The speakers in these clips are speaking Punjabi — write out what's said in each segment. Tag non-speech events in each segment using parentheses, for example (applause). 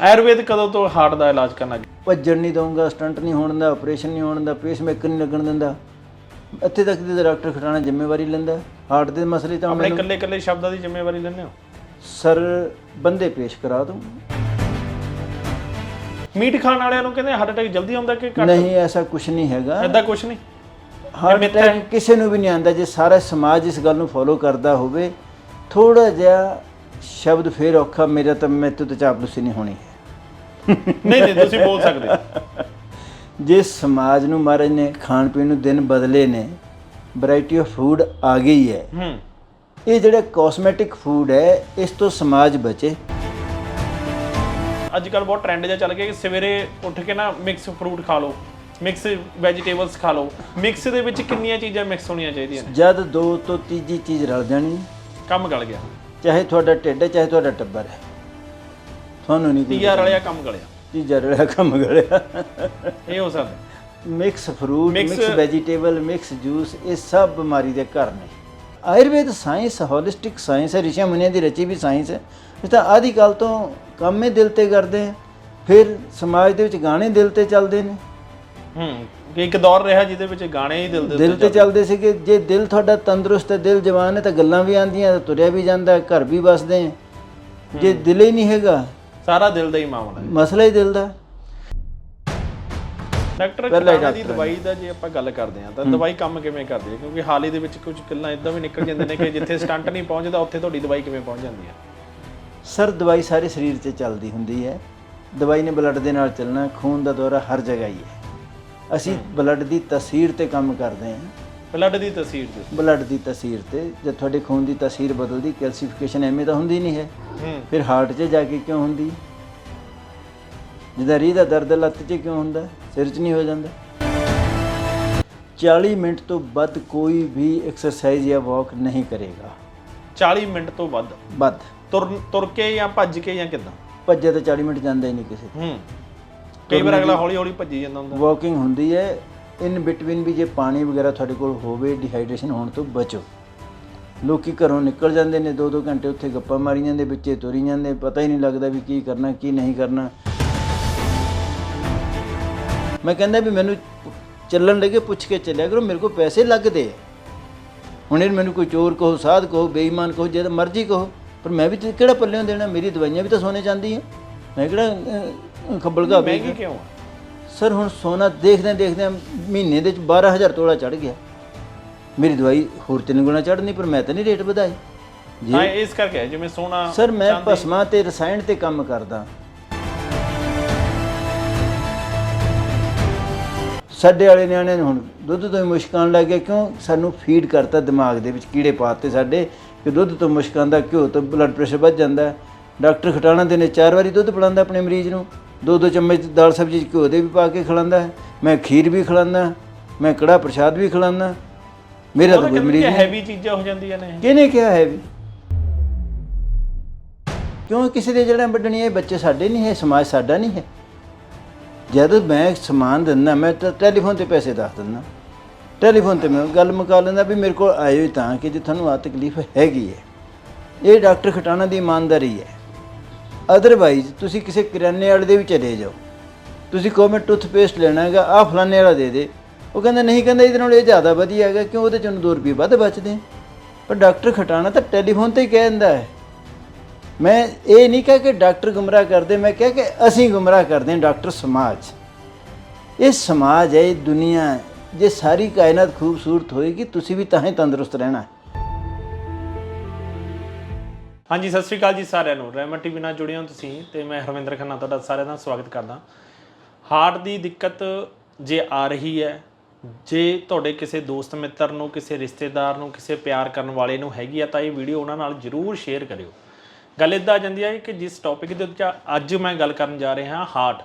ਆਯੁਰਵੇਦ ਕਦੋਂ ਤੋਂ ਹਾਰਟ ਦਾ ਇਲਾਜ ਕਰਨਾ ਭੱਜਣ ਨਹੀਂ ਦਊਂਗਾ ਸਟੰਟ ਨਹੀਂ ਹੋਣ ਦਾ ਆਪਰੇਸ਼ਨ ਨਹੀਂ ਹੋਣ ਦਾ ਪੇਸਮੇਕਰ ਨਹੀਂ ਲੱਗਣ ਦਿੰਦਾ। ਇੱਥੇ ਤੱਕ ਦੀ ਡਾਕਟਰ ਖਟਾਣਾ ਜ਼ਿੰਮੇਵਾਰੀ ਲੈਂਦਾ। ਹਾਰਟ ਦੇ ਮਸਲੇ ਤਾਂ ਆਪਣੇ ਇਕੱਲੇ ਇਕੱਲੇ ਸ਼ਬਦਾਂ ਦੀ ਜ਼ਿੰਮੇਵਾਰੀ ਲੈਂਦੇ ਹੋ? ਸਰ ਬੰਦੇ ਪੇਸ਼ ਕਰਾ ਦੂੰ ਮੀਟ ਖਾਣ ਵਾਲਿਆਂ ਨੂੰ ਕਹਿੰਦੇ ਹਾਰਟ ਅਟੈਕ ਜਲਦੀ ਆਉਂਦਾ ਕਿ ਘੱਟ? ਨਹੀਂ ਐਸਾ ਕੁਝ ਨਹੀਂ ਹੈਗਾ। ਐਦਾਂ ਕੁਝ ਨਹੀਂ? ਹਾਰਟ ਅਟੈਕ ਕਿਸੇ ਨੂੰ ਵੀ ਨਹੀਂ ਆਂਦਾ ਜੇ ਸਾਰਾ ਸਮਾਜ ਇਸ ਗੱਲ ਨੂੰ ਫੋਲੋ ਕਰਦਾ ਹੋਵੇ ਥੋੜਾ ਜਿਹਾ ਸ਼ਬਦ ਫੇਰ ਔਖਾ ਮੇਰਾ ਤਾਂ ਮੈਥੋਂ ਤਾਂ ਚਾਪਲੂਸੀ ਨਹੀਂ ਹੋਣੀ। ਨਹੀਂ ਨਹੀਂ ਤੁਸੀਂ ਬੋਲ ਸਕਦੇ। ਜੇ ਸਮਾਜ ਨੂੰ ਮਹਾਰਾਜ ਨੇ ਖਾਣ ਪੀਣ ਨੂੰ ਦਿਨ ਬਦਲੇ ਨੇ ਵੈਰਾਈਟੀ ਆਫ ਫੂਡ ਆ ਗਈ ਹੈ। ਹੂੰ। ਇਹ ਜਿਹੜਾ ਕਾਸਮੈਟਿਕ ਫੂਡ ਹੈ ਇਸ ਤੋਂ ਸਮਾਜ ਬਚੇ। ਅੱਜ ਕੱਲ ਬਹੁਤ ਟ੍ਰੈਂਡ ਜਿਹਾ ਚੱਲ ਗਿਆ ਕਿ ਸਵੇਰੇ ਉੱਠ ਕੇ ਨਾ ਮਿਕਸ ਫਰੂਟ ਖਾ ਲਓ ਮਿਕਸ ਵੈਜੀਟੇਬਲਸ ਖਾ ਲਓ। ਮਿਕਸ ਦੇ ਵਿੱਚ ਕਿੰਨੀਆਂ ਚੀਜ਼ਾਂ ਮਿਕਸ ਹੋਣੀਆਂ ਚਾਹੀਦੀਆਂ ਨੇ? ਜਦ ਦੋ ਤੋਂ ਤੀਜੀ ਚੀਜ਼ ਰਲ ਜਾਣੀ ਕੰਮ ਗਲ ਗਿਆ। ਚਾਹੇ ਤੁਹਾਡਾ ਢਿੱਡ ਹੈ ਚਾਹੇ ਤੁਹਾਡਾ ਟੱਬਰ ਹੈ। ਤੁਹਾਨੂੰ ਨਹੀਂ ਕੋਈ ਤੀਆ ਰਲਿਆ ਕੰਮ ਗਲਿਆ ਤੀਜਾ ਰਲਿਆ ਕੰਮ ਗਲਿਆ ਇਹ ਹੋ ਸਕਦਾ। Mix fruit Mix- mix vegetable mix juice ਇਹ ਸਭ ਬਿਮਾਰੀ ਦੇ ਘਰ ਨੇ। ਆਯੁਰਵੇਦ ਸਾਇੰਸ ਹੋਲਿਸਟਿਕ ਸਾਇੰਸ ਹੈ ਰਿਸ਼ੀ ਮੁਨੀਆਂ ਦੀ ਰਚੀ ਵੀ ਸਾਇੰਸ ਹੈ। ਇਹ ਤਾਂ ਆਦਿ ਕਾਲ ਤੋਂ ਕੰਮ ਹੀ ਦਿਲ ਤੇ ਕਰਦੇ ਆ ਫਿਰ ਸਮਾਜ ਦੇ ਵਿੱਚ ਗਾਣੇ ਦਿਲ ਤੇ ਚੱਲਦੇ ਨੇ। ਹੂੰ ਕਿ ਇੱਕ ਦੌਰ ਰਿਹਾ ਜਿਹਦੇ ਵਿੱਚ ਗਾਣੇ ਹੀ ਦਿਲ ਦੇ ਦਿਲ ਤੇ ਚੱਲਦੇ। ਸੀਗੇ। ਜੇ ਦਿਲ ਤੁਹਾਡਾ ਤੰਦਰੁਸਤ ਹੈ ਦਿਲ ਜਵਾਨ ਹੈ ਤਾਂ ਗੱਲਾਂ ਵੀ ਆਉਂਦੀਆਂ ਤੁਰਿਆ ਵੀ ਜਾਂਦਾ ਹੈ, ਘਰ ਵੀ ਵਸਦੇ ਹੈ। ਜੇ ਦਿਲ ਹੀ ਨਹੀਂ ਹੈਗਾ ਸਾਰਾ ਦਿਲ ਦਾ ਹੀ ਮਾਮਲਾ ਹੈ। ਮਸਲਾ ਹੀ ਦਿਲ ਦਾ। ਹੈ। ਡਾਕਟਰ ਪਹਿਲਾਂ ਹੀ ਖਟਾਣਾ ਦੀ ਡਾਕਟਰ ਦਵਾਈ ਦਾ ਜੇ ਆਪਾਂ ਗੱਲ ਕਰਦੇ ਹਾਂ ਤਾਂ ਦਵਾਈ ਕੰਮ ਕਿਵੇਂ ਕਰਦੀ ਹੈ? ਕਿਉਂਕਿ ਹਾਲ ਹੀ ਦੇ ਵਿੱਚ ਕੁਝ ਗੱਲਾਂ ਇਦਾਂ ਵੀ ਨਿਕਲ ਜਾਂਦੇ ਨੇ ਕਿ ਜਿੱਥੇ ਸਟੰਟ ਨਹੀਂ ਪਹੁੰਚਦਾ ਉੱਥੇ ਤੁਹਾਡੀ ਦਵਾਈ ਕਿਵੇਂ ਪਹੁੰਚ ਜਾਂਦੀ ਹੈ? ਸਰ ਦਵਾਈ ਸਾਰੇ ਸਰੀਰ 'ਚ ਚੱਲਦੀ ਹੁੰਦੀ ਹੈ। ਦਵਾਈ ਨੇ ਬਲੱਡ ਦੇ ਨਾਲ ਚੱਲਣਾ ਖੂਨ ਦਾ ਦੌਰਾ ਹਰ ਜਗ੍ਹਾ ਹੀ ਹੈ। ਅਸੀਂ ਬਲੱਡ ਦੀ ਤਸਵੀਰ ਤੇ ਕੰਮ ਕਰਦੇ ਹਾਂ। ਬਲੱਡ ਦੀ ਤਸਵੀਰ ਦੇ ਬਲੱਡ ਦੀ ਤਸਵੀਰ ਤੇ ਜਦ ਤੁਹਾਡੇ ਖੂਨ ਦੀ ਤਸਵੀਰ ਬਦਲਦੀ ਕੈਲਸੀਫਿਕੇਸ਼ਨ ਐਵੇਂ ਤਾਂ ਹੁੰਦੀ ਨਹੀਂ ਹੈ। ਹੂੰ। ਫਿਰ ਹਾਰਟ 'ਚ ਜਾ ਕੇ ਕਿਉਂ ਹੁੰਦੀ? ਜਿਹਦਾ ਰੀਹ ਦਾ ਦਰਦ ਲੱਤ 'ਚ ਕਿਉਂ ਹੁੰਦਾ? ਸਿਰ 'ਚ ਨਹੀਂ ਹੋ ਜਾਂਦਾ। 40 ਮਿੰਟ ਤੋਂ ਵੱਧ ਕੋਈ ਵੀ ਐਕਸਰਸਾਈਜ਼ ਜਾਂ ਵਾਕ ਨਹੀਂ ਕਰੇਗਾ। 40 ਮਿੰਟ ਤੋਂ ਵੱਧ? ਵੱਧ। ਤੁਰ ਤੁਰ ਕੇ ਜਾਂ ਭੱਜ ਕੇ ਜਾਂ ਕਿੱਦਾਂ? ਭੱਜੇ ਤਾਂ 40 ਮਿੰਟ ਜਾਂਦਾ ਹੀ ਨਹੀਂ ਕਿਸੇ। ਹੂੰ। ਕਈ ਵਾਰ ਅਗਲਾ ਹੌਲੀ ਹੌਲੀ ਭੱਜੀ ਜਾਂਦਾ ਹੁੰਦਾ। ਵਾਕਿੰਗ ਹੁੰਦੀ ਹੈ। ਇਨ ਬਿਟਵੀਨ ਵੀ ਜੇ ਪਾਣੀ ਵਗੈਰਾ ਤੁਹਾਡੇ ਕੋਲ ਹੋਵੇ ਡਿਹਾਈਡਰੇਸ਼ਨ ਹੋਣ ਤੋਂ ਬਚੋ। ਲੋਕੀ ਘਰੋਂ ਨਿਕਲ ਜਾਂਦੇ ਨੇ 2-2 ਘੰਟੇ ਉੱਥੇ ਗੱਪਾਂ ਮਾਰੀ ਜਾਂਦੇ ਵਿੱਚੇ ਤੁਰੀ ਜਾਂਦੇ ਪਤਾ ਹੀ ਨਹੀਂ ਲੱਗਦਾ ਵੀ ਕੀ ਕਰਨਾ ਕੀ ਨਹੀਂ ਕਰਨਾ। ਮੈਂ ਕਹਿੰਦਾ ਵੀ ਮੈਨੂੰ ਚੱਲਣ ਲੱਗੇ ਪੁੱਛ ਕੇ ਚੱਲਿਆ ਕਰੋ ਮੇਰੇ ਕੋਲ ਪੈਸੇ ਲੱਗਦੇ। ਹੁਣ ਇਹ ਮੈਨੂੰ ਕੋਈ ਚੋਰ ਕਹੋ ਸਾਧ ਕਹੋ ਬੇਈਮਾਨ ਕਹੋ ਜਿਹੜਾ ਮਰਜ਼ੀ ਕਹੋ ਪਰ ਮੈਂ ਵੀ ਕਿਹੜਾ ਪੱਲਿਓਂ ਦੇਣਾ ਮੇਰੀ ਦਵਾਈਆਂ ਵੀ ਤਾਂ ਸੋਨੇ ਚਾਂਦੀ ਆ। ਮੈਂ ਕਿਹੜਾ ਅਹ, ਖੱਬਲਗਾ ਮਹਿੰਗੀ ਕਿਉਂ ਸਰ ਹੁਣ ਸੋਨਾ ਦੇਖਦੇ ਦੇਖਦੇ ਮਹੀਨੇ ਦੇ ਚ 12000 ਤੋਲਾ ਚੜ ਗਿਆ। ਮੇਰੀ ਦਵਾਈ ਹੋਰ ਤਿੰਨ ਗੁਣਾ ਚੜਨੀ ਪਰ ਮੈਂ ਤਾਂ ਨਹੀਂ ਰੇਟ ਵਧਾਈ ਜੀ ਹਾਂ ਇਸ ਕਰਕੇ ਹੈ, ਜਿਵੇਂ ਸੋਨਾ ਸਰ ਮੈਂ ਭਸਮਾਂ ਤੇ ਰਸਾਇਣ ਤੇ ਕੰਮ ਕਰਦਾ। ਸਾਡੇ ਵਾਲੇ ਨਿਆਣੇ ਨੂੰ ਹੁਣ ਦੁੱਧ ਤੋਂ ਹੀ ਮੁਸ਼ਕਾਨ ਲੱਗ ਗਿਆ ਕਿਉਂ? ਸਾਨੂੰ ਫੀਡ ਕਰਤਾ ਦਿਮਾਗ ਦੇ ਵਿੱਚ ਕੀੜੇ ਪਾਤੇ ਸਾਡੇ ਕਿ ਦੁੱਧ ਤੋਂ ਮੁਸ਼ਕਾਨ ਦਾ ਘਿਓ ਤੋਂ ਬਲੱਡ ਪ੍ਰੈਸ਼ਰ ਵੱਧ ਜਾਂਦਾ। ਡਾਕਟਰ ਖਟਾਣਾ ਦੇ ਨੇ ਚਾਰ ਵਾਰੀ ਦੁੱਧ ਪਿਲਾਉਂਦਾ ਆਪਣੇ ਮਰੀਜ਼ ਨੂੰ। ਦੋ ਦੋ ਚਮਚ ਦਾਲ ਸਬਜ਼ੀ ਘਿਓ ਦੇ ਵੀ ਪਾ ਕੇ ਖਿਲਾਉਂਦਾ ਹੈ। ਮੈਂ ਖੀਰ ਵੀ ਖਿਲਾਉਂਦਾ ਮੈਂ ਕੜਾ ਪ੍ਰਸ਼ਾਦ ਵੀ ਖਿਲਾਉਂਦਾ ਮੇਰਾ ਤਾਂ ਕੋਈ ਮਰੀਜ਼ ਨਹੀਂ। ਹੈਵੀ ਚੀਜ਼ਾਂ ਹੋ ਜਾਂਦੀਆਂ ਨੇ। ਕਿਹਨੇ ਕਿਹਾ ਹੈ ਵੀ ਕਿਉਂ ਕਿਸੇ ਦੇ ਜਿਹੜਾ ਵੱਢਣੀ ਇਹ ਬੱਚੇ ਸਾਡੇ ਨਹੀਂ ਹੈ ਸਮਾਜ ਸਾਡਾ ਨਹੀਂ ਹੈ? ਜਦ ਮੈਂ ਸਮਾਨ ਦਿੰਦਾ ਮੈਂ ਤਾਂ ਟੈਲੀਫੋਨ ਤੇ ਪੈਸੇ ਦੱਸ ਦਿੰਦਾ। ਟੈਲੀਫੋਨ ਤੇ ਮੈਂ ਗੱਲ ਮੁਕਾ ਲੈਂਦਾ ਵੀ ਮੇਰੇ ਕੋਲ ਆਇਓ ਤਾਂ ਕਿ ਜੇ ਤੁਹਾਨੂੰ ਆ ਤਕਲੀਫ ਹੈਗੀ ਹੈ। ਇਹ ਡਾਕਟਰ ਖਟਾਣਾ ਦੀ ਇਮਾਨਦਾਰੀ ਹੈ। ਅਦਰਵਾਈਜ਼ ਤੁਸੀਂ ਕਿਸੇ ਕਿਰਾਨੇ ਵਾਲੇ ਦੇ ਵੀ ਚਲੇ ਜਾਓ। ਤੁਸੀਂ ਕਹੋ, ਮੈਂ ਟੂਥਪੇਸਟ ਲੈਣਾ ਹੈਗਾ ਆ ਫਲਾਣੇ ਵਾਲਾ ਦੇ ਦੇ। ਉਹ ਕਹਿੰਦਾ, ਨਹੀਂ ਕਹਿੰਦਾ, ਇਹਦੇ ਨਾਲ ਇਹ ਜ਼ਿਆਦਾ ਵਧੀਆ ਹੈਗਾ, ਕਿਉਂ? ਉਹਦੇ ਚੋਂ 2 ਰੁਪਏ ਵੱਧ ਬਚਦੇ ਪਰ ਡਾਕਟਰ ਖਟਾਣਾ ਤਾਂ ਟੈਲੀਫੋਨ ਤੇ ਹੀ ਕਹਿ ਦਿੰਦਾ ਹੈ। ਮੈਂ ਇਹ ਨਹੀਂ ਕਹਿ ਕਿ ਡਾਕਟਰ ਗੁੰਮਰਾਹ ਕਰਦੇ, ਮੈਂ ਕਿਹਾ ਕਿ ਅਸੀਂ ਗੁੰਮਰਾਹ ਕਰਦੇ ਹਾਂ ਡਾਕਟਰ ਸਮਾਜ। ਇਹ ਸਮਾਜ ਹੈ, ਇਹ ਦੁਨੀਆ ਜੇ ਸਾਰੀ ਕਾਇਨਾਤ ਖੂਬਸੂਰਤ ਹੋਏਗੀ, ਤੁਸੀਂ ਵੀ ਤਾਂ ਹੀ ਤੰਦਰੁਸਤ ਰਹਿਣਾ ਹਾਂਜੀ, ਸਤਿ ਸ਼੍ਰੀ ਅਕਾਲ ਜੀ ਸਾਰਿਆਂ ਨੂੰ। ਰੈਮਨ ਟੀਵੀ ਨਾਲ ਜੁੜੇ ਹੋ ਤੁਸੀਂ ਤੇ ਮੈਂ ਹਰਵਿੰਦਰ ਖੰਨਾ ਤੁਹਾਡਾ ਸਾਰਿਆਂ ਦਾ ਸਵਾਗਤ ਕਰਦਾ। ਹਾਰਟ ਦੀ ਦਿੱਕਤ ਜੇ ਆ ਰਹੀ ਹੈ, ਜੇ ਤੁਹਾਡੇ ਕਿਸੇ ਦੋਸਤ ਮਿੱਤਰ ਨੂੰ, ਕਿਸੇ ਰਿਸ਼ਤੇਦਾਰ ਨੂੰ, ਕਿਸੇ ਪਿਆਰ ਕਰਨ ਵਾਲੇ ਨੂੰ ਹੈਗੀ ਆ, ਤਾਂ ਇਹ ਵੀਡੀਓ ਉਹਨਾਂ ਨਾਲ ਜਰੂਰ ਸ਼ੇਅਰ ਕਰਿਓ। ਗੱਲ ਇਦਾਂ ਆ ਜਾਂਦੀ ਹੈ ਕਿ ਜਿਸ ਟੌਪਿਕ ਦੇ ਉੱਤੇ ਅੱਜ ਮੈਂ ਗੱਲ ਕਰਨ ਜਾ ਰਿਹਾ ਹਾਂ, ਹਾਰਟ।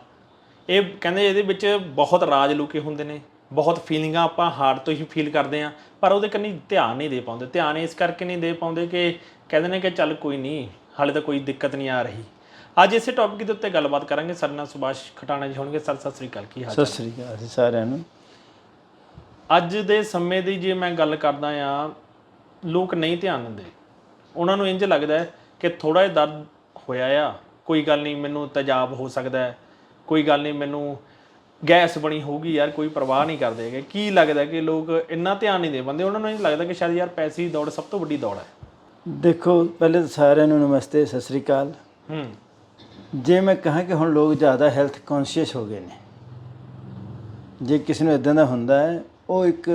ਇਹ ਕਹਿੰਦੇ ਇਹਦੇ ਵਿੱਚ ਬਹੁਤ ਰਾਜ ਲੁਕੇ ਹੁੰਦੇ ਨੇ। ਬਹੁਤ ਫੀਲਿੰਗਾਂ ਆਪਾਂ ਹਾਰਟ ਤੋਂ ਹੀ ਫੀਲ ਕਰਦੇ ਆ ਪਰ ਉਹਦੇ ਕੰਨੀ ਧਿਆਨ ਨਹੀਂ ਦੇ ਪਾਉਂਦੇ। ਧਿਆਨ ਇਸ ਕਰਕੇ ਨਹੀਂ ਦੇ ਪਾਉਂਦੇ ਕਿ ਕਹਿੰਦੇ ਨੇ ਕਿ ਚੱਲ ਕੋਈ ਨਹੀਂ ਹਾਲੇ ਤਾਂ ਕੋਈ ਦਿੱਕਤ ਨਹੀਂ ਆ ਰਹੀ। ਅੱਜ ਇਸੇ ਟੌਪਿਕ ਦੇ ਉੱਤੇ ਗੱਲਬਾਤ ਕਰਾਂਗੇ। ਸਾਡੇ ਨਾਲ ਸੁਭਾਸ਼ ਖਟਾਣਾ ਜੀ ਹੋਣਗੇ। ਸਰ ਸਤਿ ਸ੍ਰੀ ਅਕਾਲ। ਕੀ ਹਾਲ ਸਤਿ ਸ੍ਰੀ ਅਕਾਲ ਜੀ ਸਾਰਿਆਂ ਨੂੰ। ਅੱਜ ਦੇ ਸਮੇਂ ਦੀ ਜੇ ਮੈਂ ਗੱਲ ਕਰਦਾ ਆ ਲੋਕ ਨਹੀਂ ਧਿਆਨ ਦਿੰਦੇ। ਉਹਨਾਂ ਨੂੰ ਇੰਜ ਲੱਗਦਾ ਹੈ ਕਿ ਥੋੜਾ ਜਿਹਾ ਦਰਦ ਹੋਇਆ ਆ। ਕੋਈ ਗੱਲ ਨਹੀਂ ਮੈਨੂੰ ਤੇਜ਼ਾਬ ਹੋ ਸਕਦਾ ਹੈ। ਕੋਈ ਗੱਲ ਨਹੀਂ ਮੈਨੂੰ ਗੈਸ ਬਣੀ ਹੋਊਗੀ ਯਾਰ ਕੋਈ ਪਰਵਾਹ ਨਹੀਂ ਕਰਦੇ ਹੈਗੇ। ਕੀ ਲੱਗਦਾ ਕਿ ਲੋਕ ਇੰਨਾ ਧਿਆਨ ਨਹੀਂ ਦੇ ਪਾਉਂਦੇ? ਉਹਨਾਂ ਨੂੰ ਇਹ ਲੱਗਦਾ ਕਿ ਸ਼ਾਇਦ ਯਾਰ ਪੈਸੇ ਦੀ ਦੌੜ ਸਭ ਤੋਂ ਵੱਡੀ ਦੌੜ ਹੈ। ਦੇਖੋ ਪਹਿਲੇ ਤਾਂ ਸਾਰਿਆਂ ਨੂੰ ਨਮਸਤੇ ਸਤਿ ਸ੍ਰੀ ਅਕਾਲ। ਹੂੰ। ਜੇ ਮੈਂ ਕਹਾਂ ਕਿ ਹੁਣ ਲੋਕ ਜ਼ਿਆਦਾ ਹੈਲਥ ਕੌਨਸ਼ੀਅਸ ਹੋ ਗਏ ਨੇ ਜੇ ਕਿਸੇ ਨੂੰ ਇਦਾਂ ਦਾ ਹੁੰਦਾ ਹੈ ਉਹ ਇੱਕ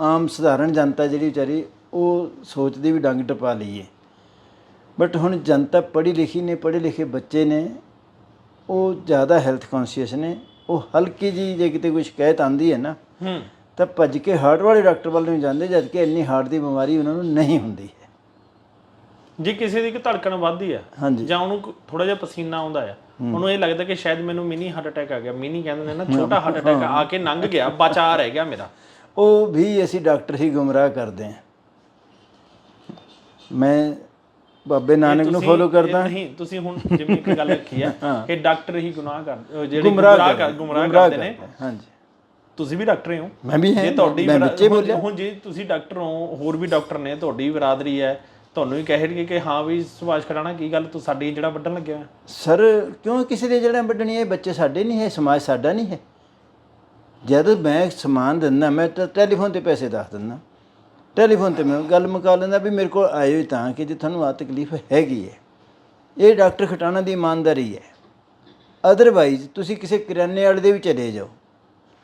ਆਮ ਸਧਾਰਨ ਜਨਤਾ ਜਿਹੜੀ ਵਿਚਾਰੀ ਉਹ ਸੋਚਦੀ ਵੀ ਡੰਗ ਟਪਾ ਲਈਏ। ਬਟ ਹੁਣ ਜਨਤਾ ਪੜ੍ਹੀ ਲਿਖੀ ਨੇ ਪੜ੍ਹੇ ਲਿਖੇ ਬੱਚੇ ਨੇ ਉਹ ਜ਼ਿਆਦਾ ਹੈਲਥ ਕੌਨਸ਼ੀਅਸ ਨੇ। ਉਹ ਹਲਕੀ ਜੀ ਜੇ ਕਿਤੇ ਕੋਈ ਸ਼ਿਕਾਇਤ ਆਂਦੀ ਹੈ ਨਾ ਹੂੰ। ਤਾਂ ਭੱਜ ਕੇ ਹਾਰਟ ਵਾਲੇ ਡਾਕਟਰ ਵੱਲ ਨੂੰ ਜਾਂਦੇ ਜਦ ਕਿ ਇੰਨੀ ਹਾਰਟ ਦੀ ਬਿਮਾਰੀ ਉਹਨਾਂ ਨੂੰ ਨਹੀਂ ਹੁੰਦੀ ਹੈ। ਜੇ ਕਿਸੇ ਦੀ ਕਿ ਧੜਕਣ ਵੱਧਦੀ ਹਾਂਜੀ। ਜਾਂ ਉਹਨੂੰ ਥੋੜਾ ਜਿਹਾ ਪਸੀਨਾ ਆਉਂਦਾ ਹੈ ਉਹਨੂੰ ਇਹ ਲੱਗਦਾ ਕਿ ਸ਼ਾਇਦ ਮੈਨੂੰ ਮਿਨੀ ਹਾਰਟ ਅਟੈਕ ਆ ਗਿਆ। ਮਿਨੀ ਕਹਿੰਦੇ ਨੇ ਨਾ ਛੋਟਾ ਹਾਰਟ ਅਟੈਕ ਆ ਕੇ ਲੰਘ ਗਿਆ ਬਚਾ ਰਹਿ ਗਿਆ ਮੇਰਾ। ਉਹ ਵੀ ਅਸੀਂ ਡਾਕਟਰ ਹੀ ਗੁੰਮਰਾਹ ਕਰਦੇ ਹਾਂ। ਮੈਂ ਬਾਬੇ ਨਾਨਕ ਨੂੰ ਤੁਸੀਂ- ਫੋਲੋ ਕਰਦਾ। ਨਹੀਂ ਤੁਸੀਂ ਹੁਣ ਜਿਵੇਂ ਇੱਕ ਗੱਲ ਰੱਖੀ ਹੈ ਕਿ ਡਾਕਟਰ ਹੀ ਗੁਨਾਹ ਕਰ ਅਹ ਜਿਹੜੇ ਗੁੰਮਰਾਹ ਗੁੰਮਰਾਹ ਕਰ ਕਰਦੇ- ਗੁੰਮਰਾਹ ਗੁੰਮਰਾਹ ਕਰਦੇ ਨੇ। ਹਾਂਜੀ। ਤੁਸੀਂ ਵੀ ਡਾਕਟਰ ਹੀ? ਹੋ ਮੈਂ ਵੀ ਹਾਂ ਜੇ ਤੁਹਾਡੀ ਮੈਂ ਬਰਾ- ਵਿੱਚੇ ਹੁਣ- ਬੋਲਿਆ। ਹੁਣ ਜੇ ਤੁਸੀਂ ਡਾਕਟਰ ਹੋ ਹੋਰ ਵੀ ਡਾਕਟਰ ਨੇ ਤੁਹਾਡੀ ਬਰਾਦਰੀ ਹੈ ਤੁਹਾਨੂੰ ਵੀ ਕਹਿਣਗੇ ਕਿ ਹਾਂ ਵੀ ਸੁਭਾਸ਼ ਖੜਾਣਾ ਕੀ ਗੱਲ ਤੂੰ ਸਾਡੀ ਜਿਹੜਾ ਵੱਢਣ ਲੱਗਿਆ ਹੋਇਆ? ਸਰ ਕਿਉਂ ਕਿਸੇ ਦੇ ਜਿਹੜਾ ਵੱਢਣੀ ਇਹ ਬੱਚੇ ਸਾਡੇ ਨਹੀਂ ਹੈ ਸਮਾਜ ਸਾਡਾ ਨਹੀਂ ਹੈ। ਜਦ ਮੈਂ ਸਮਾਨ ਦਿੰਦਾ ਮੈਂ ਤਾਂ ਟੈਲੀਫੋਨ ਤੇ ਪੈਸੇ ਦੱਸ ਦਿੰਦਾ। ਟੈਲੀਫੋਨ ਤੇ ਮੈਂ ਗੱਲ ਮੁਕਾ ਲੈਂਦਾ ਵੀ ਮੇਰੇ ਕੋਲ ਆਏ ਹੀ ਤਾਂ ਕਿ ਜੇ ਤੁਹਾਨੂੰ ਆ ਤਕਲੀਫ ਹੈਗੀ ਹੈ। ਇਹ ਡਾਕਟਰ ਖਟਾਣਾ ਦੀ ਇਮਾਨਦਾਰੀ ਹੈ। ਅਦਰਵਾਈਜ਼ ਤੁਸੀਂ ਕਿਸੇ ਕਿਰਾਨੇ ਵਾਲੇ ਦੇ ਵੀ ਚਲੇ ਜਾਓ।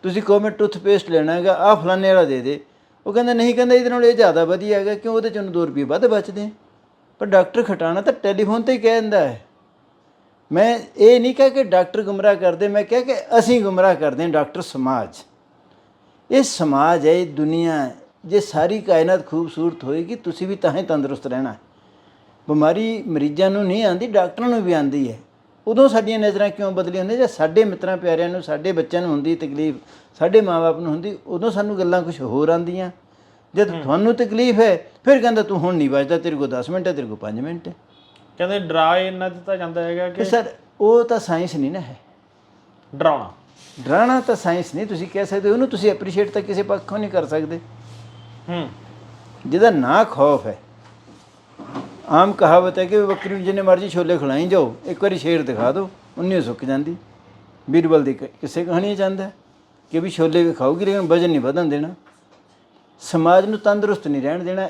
ਤੁਸੀਂ ਕਹੋ ਮੈਂ ਟੂਥਪੇਸਟ ਲੈਣਾ ਹੈਗਾ ਆ ਫਲਾਣੇ ਵਾਲਾ ਦੇ ਦੇ। ਉਹ ਕਹਿੰਦਾ, ਨਹੀਂ ਕਹਿੰਦਾ, ਇਹਦੇ ਨਾਲ ਇਹ ਜ਼ਿਆਦਾ ਵਧੀਆ ਹੈਗਾ, ਕਿਉਂ ਉਹਦੇ ਚ ਉਹਨੂੰ 2 ਰੁਪਏ ਵੱਧ ਬਚਦੇ? ਪਰ ਡਾਕਟਰ ਖਟਾਣਾ ਤਾਂ ਟੈਲੀਫੋਨ ਤੇ ਹੀ ਕਹਿ ਦਿੰਦਾ ਹੈ। ਮੈਂ ਇਹ ਨਹੀਂ ਕਹਿ ਕਿ ਡਾਕਟਰ ਗੁੰਮਰਾਹ ਕਰਦੇ, ਮੈਂ ਕਹਿ ਕਿ ਅਸੀਂ ਗੁੰਮਰਾਹ ਕਰਦੇ ਹਾਂ ਡਾਕਟਰ ਸਮਾਜ। ਇਹ ਸਮਾਜ ਹੈ, ਇਹ ਦੁਨੀਆ ਜੇ ਸਾਰੀ ਕਾਇਨਾਤ ਖੂਬਸੂਰਤ ਹੋਏਗੀ ਤੁਸੀਂ ਵੀ ਤਾਂ ਹੀ ਤੰਦਰੁਸਤ ਰਹਿਣਾ। ਬਿਮਾਰੀ ਮਰੀਜ਼ਾਂ ਨੂੰ ਨਹੀਂ ਆਂਦੀ ਡਾਕਟਰਾਂ ਨੂੰ ਵੀ ਆਂਦੀ ਹੈ। ਉਦੋਂ ਸਾਡੀਆਂ ਨਜ਼ਰਾਂ ਕਿਉਂ ਬਦਲੀਆਂ ਹੁੰਦੀਆਂ? ਜੇ ਸਾਡੇ ਮਿੱਤਰਾਂ ਪਿਆਰਿਆਂ ਨੂੰ ਸਾਡੇ ਬੱਚਿਆਂ ਨੂੰ ਹੁੰਦੀ ਤਕਲੀਫ ਸਾਡੇ ਮਾਪੇ ਨੂੰ ਹੁੰਦੀ ਉਦੋਂ ਸਾਨੂੰ ਗੱਲਾਂ ਕੁਝ ਹੋਰ ਆਂਦੀਆਂ ਜਦ ਤੁਹਾਨੂੰ ਤਕਲੀਫ ਹੈ ਫਿਰ ਕਹਿੰਦਾ ਤੂੰ ਹੁਣ ਨਹੀਂ ਬਚਦਾ ਤੇਰੇ ਕੋਲ 10 ਮਿੰਟ ਹੈ ਤੇਰੇ ਕੋਲ 5 ਮਿੰਟ ਹੈ। ਕਹਿੰਦੇ ਡਰਾ ਇੰਨਾ ਦਿੱਤਾ ਜਾਂਦਾ ਹੈਗਾ ਕਿ ਸਰ ਉਹ ਤਾਂ ਸਾਇੰਸ ਨਹੀਂ ਨਾ ਹੈ। ਡਰਾਉਣਾ। ਡਰਾਣਾ ਤਾਂ ਸਾਇੰਸ ਨਹੀਂ ਤੁਸੀਂ ਕਹਿ ਸਕਦੇ ਉਹਨੂੰ ਤੁਸੀਂ ਐਪਰੀਸ਼ੀਏਟ ਤਾਂ ਕਿਸੇ ਪੱਖੋਂ ਨਹੀਂ ਕਰ ਸਕਦੇ। ਹੂੰ। ਜਿਹਦਾ ਨਾ ਖੌਫ ਹੈ। ਆਮ ਕਹਾਵਤ ਹੈ ਕਿ ਬੱਕਰੀ ਨੂੰ ਜਿੰਨੇ ਮਰਜ਼ੀ ਛੋਲੇ ਖਿਲਾਈ ਜਾਓ, ਇੱਕ ਵਾਰੀ ਸ਼ੇਰ ਦਿਖਾ ਦਿਓ, ਉਨੀ ਸੁੱਕ ਜਾਂਦੀ। ਬੀਰਬਲ ਦੀ ਕ- ਕਿਸੇ ਕਹਾਣੀ ਜਾਂਦਾ ਕਿ ਵੀ ਛੋਲੇ ਵੀ ਖਾਓਗੀ ਲੇਕਿਨ ਵਜਨ ਨਹੀਂ ਵਧਣ ਦੇਣਾ। ਸਮਾਜ ਨੂੰ ਤੰਦਰੁਸਤ ਨਹੀਂ ਰਹਿਣ ਦੇਣਾ।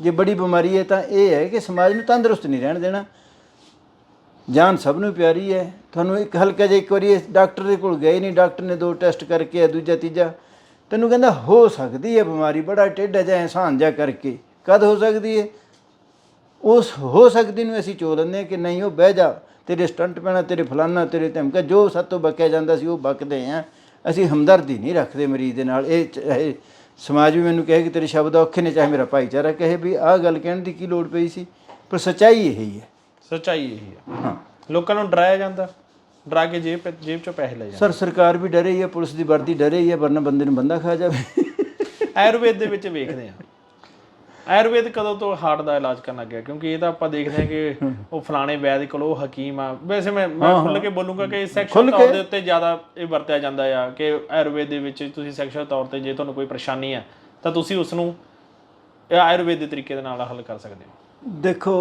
ਜੇ ਬੜੀ ਬਿਮਾਰੀ ਹੈ ਤਾਂ ਇਹ ਹੈ ਕਿ ਸਮਾਜ ਨੂੰ ਤੰਦਰੁਸਤ ਨਹੀਂ ਰਹਿਣ ਦੇਣਾ। ਜਾਨ ਸਭ ਨੂੰ ਪਿਆਰੀ ਹੈ। ਤੁਹਾਨੂੰ ਇੱਕ ਹਲਕਾ ਜਿਹਾ ਇੱਕ ਵਾਰੀ ਡਾਕਟਰ ਦੇ ਕੋਲ ਗਏ ਨਹੀਂ, ਡਾਕਟਰ ਨੇ ਦੋ ਟੈਸਟ ਕਰਕੇ ਆ, ਦੂਜਾ, ਤੀਜਾ। ਤੈਨੂੰ ਕਹਿੰਦਾ ਹੋ ਸਕਦੀ ਹੈ ਬਿਮਾਰੀ ਬੜਾ ਟੇਢਾ ਜਿਹਾ ਇਨਸਾਨ ਜਿਹਾ ਕਰਕੇ। ਕਦ ਹੋ ਸਕਦੀ ਹੈ? ਉਸ ਹੋ ਸਕਦੀ ਨੂੰ ਅਸੀਂ ਚੋ ਲੈਂਦੇ ਕਿ ਨਹੀਂ ਉਹ ਬਹਿ ਜਾ। ਤੇਰੇ ਸਟੰਟ ਪੈਣਾ ਤੇਰੇ ਫਲਾਨਾ ਤੇਰੇ ਧਮਕਾ ਜੋ ਸਾਤੋਂ ਬਕਿਆ ਜਾਂਦਾ ਸੀ ਉਹ ਬਕਦੇ ਆ। ਅਸੀਂ ਹਮਦਰਦੀ ਨਹੀਂ ਰੱਖਦੇ ਮਰੀਜ਼ ਦੇ ਨਾਲ। ਇਹ ਸਮਾਜ ਵੀ ਮੈਨੂੰ ਕਹੇ ਕਿ ਤੇਰੇ ਸ਼ਬਦ ਔਖੇ ਨੇ ਚਾਹੇ ਮੇਰਾ ਭਾਈਚਾਰਾ ਕਹੇ ਵੀ ਆਹ ਗੱਲ ਕਹਿਣ ਦੀ ਕੀ ਲੋੜ ਪਈ ਸੀ? ਪਰ ਸੱਚਾਈ ਇਹੀ ਹੈ। ਸੱਚਾਈ ਇਹੀ ਹੈ। ਹਾਂ। ਲੋਕਾਂ ਨੂੰ ਡਰਾਇਆ ਜਾਂਦਾ। ਡਰਾ ਕੇ ਜੇਬ ਜੇਬ ਚੋਂ ਪੈਸੇ ਲੈ ਜਾਂਦੇ। ਸਰ ਸਰਕਾਰ ਵੀ ਡਰੇ ਹੀ ਹੈ ਪੁਲਿਸ ਦੀ ਵਰਦੀ ਡਰੇ ਹੀ ਹੈ ਵਰਨਾ ਬੰਦੇ ਨੂੰ ਬੰਦਾ ਖਾ ਜਾਵੇ। ਆਯੁਰਵੇਦ ਦੇ ਵਿੱਚ ਵੇਖਦੇ ਆ। ਆਯੁਰਵੇਦ ਕਦੋਂ ਤੋਂ ਹਾਰਟ ਦਾ ਇਲਾਜ ਕਰਨ ਲੱਗਿਆ? ਕਿਉਂਕਿ ਇਹ ਤਾਂ ਆਪਾਂ ਦੇਖਦੇ ਹਾਂ ਕਿ ਉਹ ਫਲਾਣੇ ਵੈਦ ਕੋਲ ਉਹ ਹਕੀਮ ਆ। ਵੈਸੇ ਮੈਂ ਮੈਂ ਖੁੱਲ ਕੇ ਬੋਲੂੰਗਾ ਕਿ ਸੈਕਸ਼ੂਅਲ ਤੌਰ ਦੇ ਉੱਤੇ ਜ਼ਿਆਦਾ ਇਹ ਵਰਤਿਆ ਜਾਂਦਾ ਆ ਕਿ ਆਯੁਰਵੇਦ ਦੇ ਵਿੱਚ ਤੁਸੀਂ ਸੈਕਸ਼ੂਅਲ ਤੌਰ ਤੇ ਜੇ ਤੁਹਾਨੂੰ ਕੋਈ ਪਰੇਸ਼ਾਨੀ ਹੈ ਤਾਂ ਤੁਸੀਂ ਉਸ ਨੂੰ ਆਯੁਰਵੇਦ ਦੇ ਤਰੀਕੇ ਦੇ ਨਾਲ ਹੱਲ ਕਰ ਸਕਦੇ ਹੋ। ਦੇਖੋ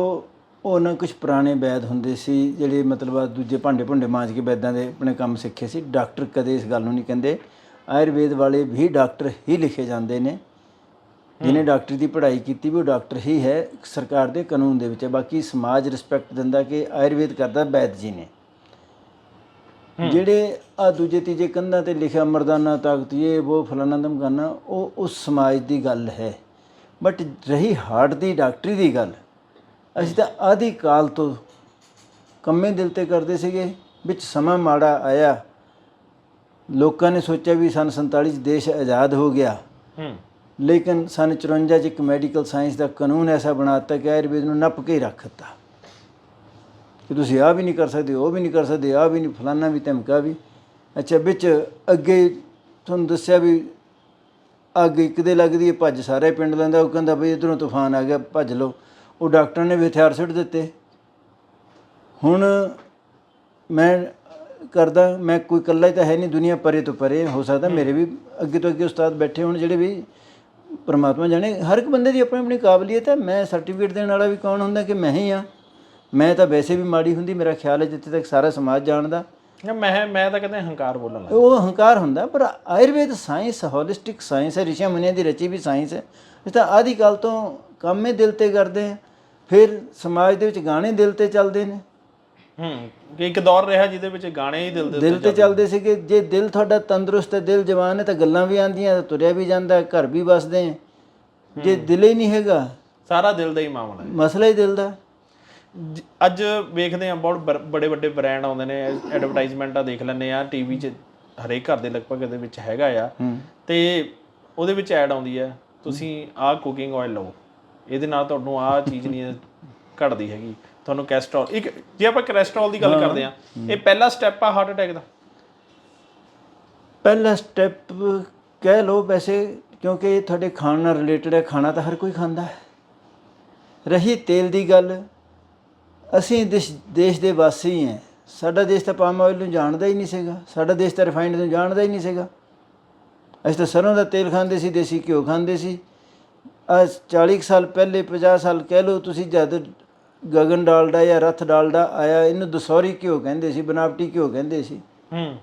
ਉਹ ਨਾ ਕੁਝ ਪੁਰਾਣੇ ਵੈਦ ਹੁੰਦੇ ਸੀ ਜਿਹੜੇ ਮਤਲਬ ਆ ਦੂਜੇ ਭਾਂਡੇ ਭੁੰਡੇ ਮਾਂਜ ਕੇ ਵੈਦਾਂ ਦੇ ਆਪਣੇ ਕੰਮ ਸਿੱਖੇ ਸੀ। ਡਾਕਟਰ ਕਦੇ ਇਸ ਗੱਲ ਨੂੰ ਨਹੀਂ ਕਹਿੰਦੇ। ਆਯੁਰਵੇਦ ਵਾਲੇ ਵੀ ਡਾਕਟਰ ਹੀ ਲਿਖੇ ਜਾਂਦੇ ਨੇ। ਜਿਹਨੇ ਡਾਕਟਰੀ ਦੀ ਪੜ੍ਹਾਈ ਕੀਤੀ ਵੀ ਉਹ ਡਾਕਟਰ ਹੀ ਹੈ ਸਰਕਾਰ ਦੇ ਕਾਨੂੰਨ ਦੇ ਵਿੱਚ। ਹੈ ਬਾਕੀ ਸਮਾਜ ਰਿਸਪੈਕਟ ਦਿੰਦਾ ਕਿ ਆਯੁਰਵੇਦ ਕਰਦਾ ਵੈਦ ਜੀ ਨੇ। ਜਿਹੜੇ ਆ ਦੂਜੇ ਤੀਜੇ ਕੰਧਾਂ ਤੇ ਲਿਖਿਆ ਮਰਦਾਨਾ ਤਾਕਤ ਇਹ ਉਹ ਫਲਾਣਾ ਧਮਕਾਨਾ ਉਹ ਉਸ ਸਮਾਜ ਦੀ ਗੱਲ ਹੈ। ਬਟ ਰਹੀ ਹਾਰਟ ਦੀ ਡਾਕਟਰੀ ਦੀ ਗੱਲ ਅਸੀਂ ਤਾਂ ਆਦਿ ਕਾਲ ਤੋਂ ਕੰਮੇ ਦਿਲ ਤੇ ਕਰਦੇ ਸੀਗੇ ਵਿੱਚ ਸਮਾਂ ਮਾੜਾ ਆਇਆ। ਲੋਕਾਂ ਨੇ ਸੋਚਿਆ ਵੀ ਸਨ 47 ਚ ਦੇਸ਼ ਆਜ਼ਾਦ ਹੋ ਗਿਆ। ਹੂੰ। ਲੇਕਿਨ ਸਨ 54 ਚ ਇੱਕ ਮੈਡੀਕਲ ਸਾਇੰਸ ਦਾ ਕਾਨੂੰਨ ਐਸਾ ਬਣਾਤਾ ਕਿ ਆਯੁਰਵੇਦ ਨੂੰ ਨੱਪ ਕੇ ਹੀ ਰੱਖ ਦਿੱਤਾ। ਕਿ ਤੁਸੀਂ ਆ ਵੀ ਨਹੀਂ ਕਰ ਸਕਦੇ ਉਹ ਵੀ ਨਹੀਂ ਕਰ ਸਕਦੇ ਆ ਵੀ ਨਹੀਂ ਫਲਾਨਾ ਵੀ ਧਮਕਾ ਵੀ। ਅੱਛਾ ਵਿੱਚ ਅੱਗੇ ਤੁਹਾਨੂੰ ਦੱਸਿਆ ਵੀ ਅੱਗ ਇੱਕ ਦੇ ਲੱਗਦੀ ਹੈ ਭੱਜ ਸਾਰੇ ਪਿੰਡ ਲੈਂਦਾ ਉਹ ਕਹਿੰਦਾ ਬਈ ਇਧਰੋਂ ਤੂਫਾਨ ਆ ਗਿਆ ਭੱਜ ਲਓ। ਉਹ ਡਾਕਟਰ ਨੇ ਵੀ ਹਥਿਆਰ ਸੁੱਟ ਦਿੱਤੇ। ਹੁਣ ਮੈਂ ਕਰਦਾ ਮੈਂ ਕੋਈ ਇਕੱਲਾ ਹੀ ਤਾਂ ਹੈ ਨਹੀਂ ਦੁਨੀਆ ਪਰੇ ਤੋਂ ਪਰੇ ਹੋ ਸਕਦਾ। ਮੇਰੇ ਵੀ ਅੱਗੇ ਤੋਂ ਅੱਗੇ ਉਸਤਾਦ ਬੈਠੇ ਹੋਣ ਜਿਹੜੇ ਵੀ ਪਰਮਾਤਮਾ ਜਾਣੇ। ਹਰ ਇੱਕ ਬੰਦੇ ਦੀ ਆਪਣੀ ਆਪਣੀ ਕਾਬਲੀਅਤ ਹੈ। ਮੈਂ ਸਰਟੀਫਿਕੇਟ ਦੇਣ ਵਾਲਾ ਵੀ ਕੌਣ ਹੁੰਦਾ ਕਿ ਮੈਂ ਹੀ ਆ ਮੈਂ ਤਾਂ ਵੈਸੇ ਵੀ ਮਾੜੀ ਹੁੰਦੀ ਮੇਰਾ ਖਿਆਲ ਹੈ ਜਿੱਥੇ ਤੱਕ ਸਾਰਾ ਸਮਾਜ ਜਾਣਦਾ। ਮੈਂ ਮੈਂ ਤਾਂ ਕਹਿੰਦਾ ਹੰਕਾਰ ਬੋਲਣ ਲੱਗ। ਉਹ ਹੰਕਾਰ ਹੁੰਦਾ ਪਰ ਆਯੁਰਵੇਦ ਸਾਇੰਸ ਹੋਲਿਸਟਿਕ ਸਾਇੰਸ ਹੈ ਰਿਸ਼ੀਆਂ ਮੁਨੀਆਂ ਦੀ ਰਚੀ ਵੀ ਸਾਇੰਸ ਹੈ। ਇਸ ਤਾਂ ਆਦਿ ਕਾਲ ਤੋਂ ਕੰਮ ਹੀ ਦਿਲ ਤੇ ਕਰਦੇ ਆ ਫਿਰ ਸਮਾਜ ਦੇ ਵਿੱਚ ਗਾਣੇ ਦਿਲ ਤੇ ਚੱਲਦੇ ਨੇ। ਹੂੰ ਇੱਕ ਦੌਰ ਰਿਹਾ ਜਿਹਦੇ ਵਿੱਚ ਗਾਣੇ ਹੀ ਦਿਲ ਦੇ ਦਿਲ ਤੇ ਚੱਲਦੇ ਸੀਗੇ। ਜੇ ਦਿਲ ਤੁਹਾਡਾ ਤੰਦਰੁਸਤ ਹੈ ਦਿਲ ਜਵਾਨ ਹੈ ਤਾਂ ਗੱਲਾਂ ਵੀ ਆਉਂਦੀਆਂ ਤਾਂ ਤੁਰਿਆ ਵੀ ਜਾਂਦਾ ਘਰ ਵੀ ਵਸਦੇ ਹੈ। ਜੇ ਦਿਲ ਹੀ ਨਹੀਂ ਹੈਗਾ ਸਾਰਾ ਦਿਲ ਦਾ ਹੀ ਮਾਮਲਾ ਹੈ। ਮਸਲਾ ਹੀ ਦਿਲ ਦਾ। ਅੱਜ ਵੇਖਦੇ ਆ ਬਹੁਤ ਬੜੇ ਵੱਡੇ ਬ੍ਰਾਂਡ ਆਉਂਦੇ ਨੇ ਐਡਵਰਟਾਈਜ਼ਮੈਂਟਾਂ ਦੇਖ ਲੈਂਦੇ ਆ ਟੀਵੀ 'ਚ ਹਰੇਕ ਘਰ ਦੇ ਲਗਭਗ ਇਹਦੇ ਵਿੱਚ ਹੈਗਾ ਆ। ਤੇ ਉਹਦੇ ਵਿੱਚ ਐਡ ਆਉਂਦੀ ਹੈ ਤੁਸੀਂ ਆਹ ਕੁਕਿੰਗ ਆਇਲ ਲਓ। ਇਹਦੇ ਨਾਲ ਤੁਹਾਨੂੰ ਆਹ ਚੀਜ਼ ਨਹੀਂ ਘਟਦੀ ਹੈਗੀ। ਤੁਹਾਨੂੰ ਕੋਲੇਸਟ੍ਰੋਲ ਇੱਕ ਜੇ ਆਪਾਂ ਕੋਲੇਸਟ੍ਰੋਲ ਦੀ ਗੱਲ ਕਰਦੇ ਆ ਇਹ ਪਹਿਲਾ ਸਟੈਪ ਆ ਹਾਰਟ ਅਟੈਕ ਦਾ। ਪਹਿਲਾ ਸਟੈਪ ਕਹਿ ਲਓ ਵੈਸੇ ਕਿਉਂਕਿ ਇਹ ਤੁਹਾਡੇ ਖਾਣ ਨਾਲ ਰਿਲੇਟਡ ਹੈ ਖਾਣਾ ਤਾਂ ਹਰ ਕੋਈ ਖਾਂਦਾ ਹੈ। ਰਹੀ ਤੇਲ ਦੀ ਗੱਲ ਅਸੀਂ ਦੇਸ਼ ਦੇਸ਼ ਦੇ ਵਾਸੀ ਹਾਂ। ਸਾਡਾ ਦੇਸ਼ ਤਾਂ ਪਾਮ ਆਇਲ ਨੂੰ ਜਾਣਦਾ ਹੀ ਨਹੀਂ ਸੀਗਾ। ਸਾਡਾ ਦੇਸ਼ ਤਾਂ ਰਿਫਾਈਨਡ ਨੂੰ ਜਾਣਦਾ ਹੀ ਨਹੀਂ ਸੀਗਾ। ਅਸੀਂ ਤਾਂ ਸਰੋਂ ਦਾ ਤੇਲ ਖਾਂਦੇ ਸੀ ਦੇਸੀ ਘਿਓ ਖਾਂਦੇ ਸੀ। ਅੱਜ 40 ਕੁ ਸਾਲ ਪਹਿਲੇ 50 ਸਾਲ ਕਹਿ ਲਓ ਤੁਸੀਂ ਜਦ ਗਗਨ ਡਾਲਡਾ ਜਾਂ ਰਥ ਡਾਲਡਾ ਆਇਆ ਇਹਨੂੰ ਦਸੌਰੀ ਘਿਓ ਕਹਿੰਦੇ ਸੀ ਬਨਾਵਟੀ ਘਿਓ ਕਹਿੰਦੇ ਸੀ। ਹੂੰ।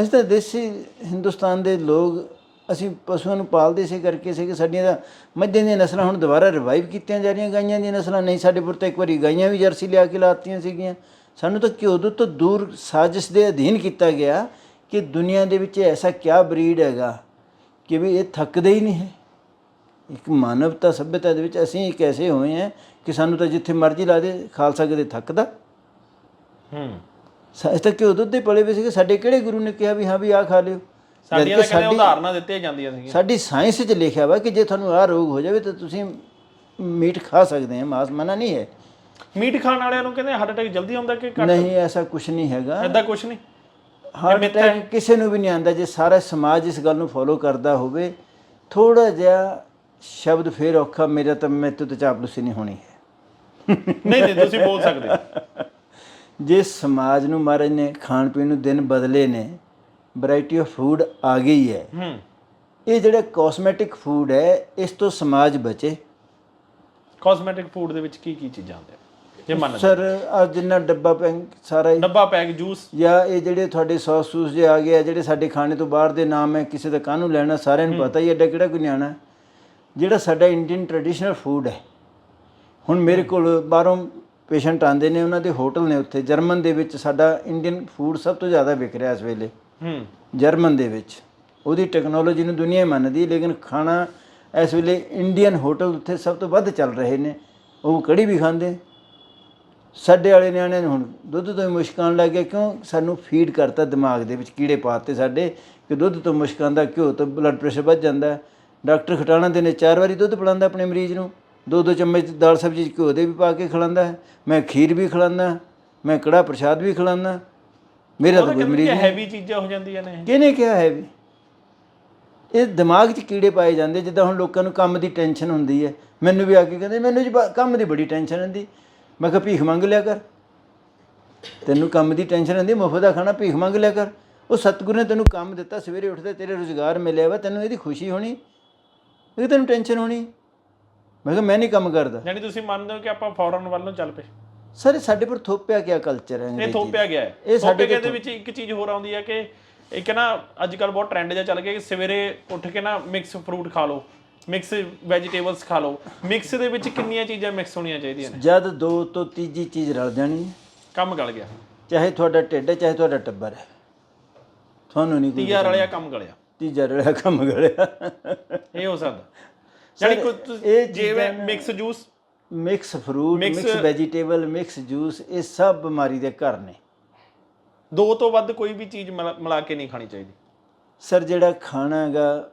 ਅਸੀਂ ਤਾਂ ਦੇਸੀ ਹਿੰਦੁਸਤਾਨ ਦੇ ਲੋਕ ਅਸੀਂ ਪਸ਼ੂਆਂ ਨੂੰ ਪਾਲਦੇ ਸੀ ਕਰਕੇ ਸੀ ਕਿ ਸਾਡੀਆਂ ਤਾਂ ਮੱਝਾਂ ਦੀਆਂ ਨਸਲਾਂ ਹੁਣ ਦੁਬਾਰਾ ਰਿਵਾਈਵ ਕੀਤੀਆਂ ਜਾ ਰਹੀਆਂ ਗਾਈਆਂ ਦੀਆਂ ਨਸਲਾਂ ਨਹੀਂ ਸਾਡੇ ਪੁਰ ਤਾਂ ਇੱਕ ਵਾਰੀ ਗਾਈਆਂ ਵੀ ਜਰਸੀ ਲਿਆ ਕੇ ਲਾਤੀਆਂ ਸੀਗੀਆਂ। ਸਾਨੂੰ ਤਾਂ ਘਿਓ ਦੁੱਧ ਤੋਂ ਦੂਰ ਸਾਜ਼ਿਸ਼ ਦੇ ਅਧੀਨ ਕੀਤਾ ਗਿਆ ਕਿ ਦੁਨੀਆ ਦੇ ਵਿੱਚ ਐਸਾ ਕਿਆ ਬਰੀਡ ਹੈਗਾ ਕਿ ਵੀ ਇਹ ਥੱਕਦੇ ਹੀ ਨਹੀਂ ਹੈ। ਇੱਕ ਮਾਨਵਤਾ ਸਭਿਅਤਾ ਦੇ ਵਿੱਚ ਅਸੀਂ ਇੱਕ ਐਸੇ ਹੋਏ ਹਾਂ ਕਿ ਸਾਨੂੰ ਤਾਂ ਜਿੱਥੇ ਮਰਜ਼ੀ ਲਾ ਦੇ ਖਾਲਸਾ ਕਦੇ ਥੱਕਦਾ। ਹੂੰ। ਸਾ- ਇਸ ਤੱਕ ਕਿ ਉਦੋਂ ਦੇ ਪਲੇ ਵੀ ਸੀਗੇ। ਸਾਡੇ ਕਿਹੜੇ ਗੁਰੂ ਨੇ ਕਿਹਾ ਵੀ ਹਾਂ ਵੀ ਆਹ ਖਾ ਲਿਓ? ਸਾਡੀਆਂ ਤਾਂ ਕਹਿੰਦੇ ਉਦਾਹਰਨਾਂ ਦਿੱਤੀਆਂ ਜਾਂਦੀਆਂ ਸੀਗੀਆਂ। ਸਾਡੀ ਸਾਇੰਸ 'ਚ ਲਿਖਿਆ ਵਾ ਕਿ ਜੇ ਤੁਹਾਨੂੰ ਆਹ ਰੋਗ ਹੋ ਜਾਵੇ ਤਾਂ ਤੁਸੀਂ ਮੀਟ ਖਾ ਸਕਦੇ ਆ। ਮਾਸ ਮਨਾ ਨਹੀਂ ਹੈ। ਮੀਟ ਖਾਣ ਵਾਲਿਆਂ ਨੂੰ ਕਹਿੰਦੇ ਹਾਰਟ ਅਟੈਕ ਜਲਦੀ ਆਉਂਦਾ ਕਿ ਘੱਟ? ਨਹੀਂ ਐਸਾ ਕੁਝ ਨਹੀਂ ਹੈਗਾ। ਐਦਾਂ ਕੁਝ ਨਹੀਂ? ਹਾਰਟ ਅਟੈਕ ਕਿਸੇ ਨੂੰ ਵੀ ਨਹੀਂ ਆਂਦਾ ਜੇ ਸਾਰਾ ਸਮਾਜ ਇਸ ਗੱਲ ਨੂੰ ਫੋਲੋ ਕਰਦਾ ਹੋਵੇ ਥੋੜਾ ਜਿਹਾ ਸ਼ਬਦ ਫੇਰ ਔਖਾ ਮੇਰਾ ਤਾਂ ਮੈਥੋਂ ਤਾਂ ਚਾਪਲੂਸੀ ਨਹੀਂ ਹੋਣੀ ਹੈ। ਨਹੀਂ ਨਹੀਂ ਤੁਸੀਂ ਬੋਲ ਸਕਦੇ। ਜੇ ਸਮਾਜ ਨੂੰ ਮਹਾਰਾਜ ਨੇ ਖਾਣ ਪੀਣ ਨੂੰ ਦਿਨ ਬਦਲੇ ਨੇ ਵੈਰਾਈਟੀ ਆਫ ਫੂਡ ਆ ਗਈ ਹੈ। ਹੂੰ। ਇਹ ਜਿਹੜਾ ਕਾਸਮੈਟਿਕ ਫੂਡ ਹੈ ਇਸ ਤੋਂ ਸਮਾਜ ਬਚੇ। ਕਾਸਮੈਟਿਕ ਫੂਡ ਦੇ ਵਿੱਚ ਕੀ ਕੀ ਚੀਜ਼ਾਂ ਆਉਂਦੀਆਂ ਜੇ ਮੰਨ ਸਰ ਆ ਜਿੰਨਾ ਡੱਬਾ ਪੈ ਸਾਰਾ ਹੀ ਡੱਬਾ ਪੈਕ ਜੂਸ। ਜਾਂ ਇਹ ਜਿਹੜੇ ਤੁਹਾਡੇ ਸੌਸ ਸੂਸ ਜੇ ਆ ਗਏ ਆ ਜਿਹੜੇ ਸਾਡੇ ਖਾਣੇ ਤੋਂ ਬਾਹਰ ਦੇ ਨਾਮ ਹੈ ਕਿਸੇ ਦਾ ਕਾਹਨੂੰ ਲੈਣਾ ਸਾਰਿਆਂ ਨੂੰ ਪਤਾ ਹੀ ਹੈ, ਐਡਾ ਕਿਹੜਾ ਕੋਈ ਨਿਆਣਾ ਜਿਹੜਾ ਸਾਡਾ ਇੰਡੀਅਨ ਟ੍ਰੈਡੀਸ਼ਨਲ ਫੂਡ ਹੈ। ਹੁਣ ਮੇਰੇ ਕੋਲ ਬਾਹਰੋਂ ਪੇਸ਼ੈਂਟ ਆਉਂਦੇ ਨੇ ਉਹਨਾਂ ਦੇ ਹੋਟਲ ਨੇ ਉੱਥੇ। ਜਰਮਨ ਦੇ ਵਿੱਚ ਸਾਡਾ ਇੰਡੀਅਨ ਫੂਡ ਸਭ ਤੋਂ ਜ਼ਿਆਦਾ ਵਿਕ ਰਿਹਾ ਇਸ ਵੇਲੇ। ਹੂੰ। ਜਰਮਨ ਦੇ ਵਿੱਚ। ਉਹਦੀ ਟੈਕਨੋਲੋਜੀ ਨੂੰ ਦੁਨੀਆ ਹੀ ਮੰਨਦੀ ਲੇਕਿਨ ਖਾਣਾ ਇਸ ਵੇਲੇ ਇੰਡੀਅਨ ਹੋਟਲ ਉੱਥੇ ਸਭ ਤੋਂ ਵੱਧ ਚੱਲ ਰਹੇ ਨੇ। ਉਹ ਕੜੀ ਵੀ ਖਾਂਦੇ। ਸਾਡੇ ਵਾਲੇ ਨਿਆਣਿਆਂ ਨੂੰ ਹੁਣ ਦੁੱਧ ਤੋਂ ਹੀ ਮੁਸ਼ਕ ਆਉਣ ਲੱਗ ਗਿਆ ਕਿਉਂ? ਸਾਨੂੰ ਫੀਡ ਕਰਤਾ ਦਿਮਾਗ ਦੇ ਵਿੱਚ ਕੀੜੇ ਪਾਤੇ ਸਾਡੇ ਕਿ ਦੁੱਧ ਤੋਂ ਮੁਸ਼ਕ ਆਉਂਦਾ ਘਿਓ ਤੋਂ ਬਲੱਡ ਪ੍ਰੈਸ਼ਰ ਵੱਧ ਜਾਂਦਾ। ਡਾਕਟਰ ਖਟਾਣਾ ਦੇ ਨੇ ਚਾਰ ਵਾਰੀ ਦੁੱਧ ਪਿਲਾਉਂਦਾ ਆਪਣੇ ਮਰੀਜ਼ ਨੂੰ। ਦੋ ਦੋ ਚਮਚ ਦਾਲ ਸਬਜ਼ੀ 'ਚ ਘਿਓ ਦੇ ਵੀ ਪਾ ਕੇ ਖਿਲਾਉਂਦਾ ਹੈ। ਮੈਂ ਖੀਰ ਵੀ ਖਿਲਾਉਂਦਾ ਮੈਂ ਕੜਾ ਪ੍ਰਸ਼ਾਦ ਵੀ ਖਿਲਾਉਂਦਾ ਮੇਰਾ ਤਾਂ ਕੋਈ ਮਰੀਜ਼ ਹੈਵੀ ਚੀਜ਼ਾਂ ਹੋ ਜਾਂਦੀਆਂ ਨੇ ਕਿਹਨੇ ਕਿਹਾ ਹੈ ਵੀ ਇਹ ਦਿਮਾਗ 'ਚ ਕੀੜੇ ਪਾਏ ਜਾਂਦੇ ਜਿੱਦਾਂ ਹੁਣ ਲੋਕਾਂ ਨੂੰ ਕੰਮ ਦੀ ਟੈਨਸ਼ਨ ਹੁੰਦੀ ਹੈ। ਮੈਨੂੰ ਵੀ ਆ ਕੇ ਕਹਿੰਦੇ ਮੈਨੂੰ ਜੀ ਕੰਮ ਦੀ ਬੜੀ ਟੈਨਸ਼ਨ ਹੁੰਦੀ ਮੈਂ ਕਿਹਾ ਭੀਖ ਮੰਗ ਲਿਆ ਕਰ। ਤੈਨੂੰ ਕੰਮ ਦੀ ਟੈਨਸ਼ਨ ਹੁੰਦੀ ਮੁਫਤ ਦਾ ਖਾਣਾ ਭੀਖ ਮੰਗ ਲਿਆ ਕਰ। ਉਹ ਸਤਿਗੁਰੂ ਨੇ ਤੈਨੂੰ ਕੰਮ ਦਿੱਤਾ ਸਵੇਰੇ ਉੱਠਦੇ ਤੇਰੇ ਰੁਜ਼ਗਾਰ ਮਿਲਿਆ ਵਾ ਤੈਨੂੰ ਇਹਦੀ ਖੁਸ਼ੀ ਹੋਣੀ। ਇਹ ਤੈਨੂੰ ਟੈਨਸ਼ਨ ਹੋਣੀ। ਮੈਂ ਕਿਹਾ ਮੈਂ ਨਹੀਂ ਕੰਮ ਕਰਦਾ। ਯਾਨੀ ਤੁਸੀਂ ਮੰਨਦੇ ਹੋ ਕਿ ਆਪਾਂ ਫੌਰਨ ਵੱਲ ਨੂੰ ਚੱਲ ਪਏ। ਸਰ ਸਾਡੇ ਪਰ ਥੋਪਿਆ ਗਿਆ ਕਲਚਰ ਹੈ ਇਹ ਥੋਪਿਆ ਗਿਆ ਹੈ। ਇਹ ਸਾਡੇ ਦੇ ਵਿੱਚ ਇੱਕ ਚੀਜ਼ ਹੋਰ ਆਉਂਦੀ ਹੈ ਕਿ ਇੱਕ ਨਾ ਅੱਜ ਕੱਲ ਬਹੁਤ ਟ੍ਰੈਂਡ ਜਿਹਾ ਚੱਲ ਗਿਆ ਕਿ ਸਵੇਰੇ ਉੱਠ ਕੇ ਨਾ ਮਿਕਸ ਫਰੂਟ ਖਾ ਲਓ ਮਿਕਸ ਵੈਜੀਟੇਬਲਸ ਖਾ ਲਓ। ਮਿਕਸ ਦੇ ਵਿੱਚ ਕਿੰਨੀਆਂ ਚੀਜ਼ਾਂ ਮਿਕਸ ਹੋਣੀਆਂ ਚਾਹੀਦੀਆਂ ਨੇ? ਜਦ ਦੋ ਤੋਂ ਤੀਜੀ ਚੀਜ਼ ਰਲ ਜਾਣੀ ਕੰਮ ਗਲ ਗਿਆ। ਚਾਹੇ ਤੁਹਾਡਾ ਢਿੱਡ ਹੈ ਚਾਹੇ ਤੁਹਾਡਾ ਟੱਬਰ ਹੈ। ਤੁਹਾਨੂੰ ਨਹੀਂ ਕੋਈ ਤੀਆ ਰਲਿਆ ਕੰਮ ਗਲਿਆ। ਤੀਜਾ ਰਲਿਆ ਕੰਮ ਗਲਿਆ ਇਹ ਹੋ ਸਕਦਾ। ਯਾਨੀ ਤੁਸੀਂ- ਇਹ ਜਿਵੇਂ mix juice mix fruit mix vegetable mix juice ਇਹ ਸਭ ਬਿਮਾਰੀ ਦੇ ਘਰ ਨੇ। ਦੋ ਤੋਂ ਵੱਧ ਕੋਈ ਵੀ ਚੀਜ਼ ਮਿਲਾ ਮਿਲਾ ਕੇ ਨਹੀਂ ਖਾਣੀ ਚਾਹੀਦੀ। ਸਰ ਜਿਹੜਾ ਖਾਣਾ ਹੈਗਾ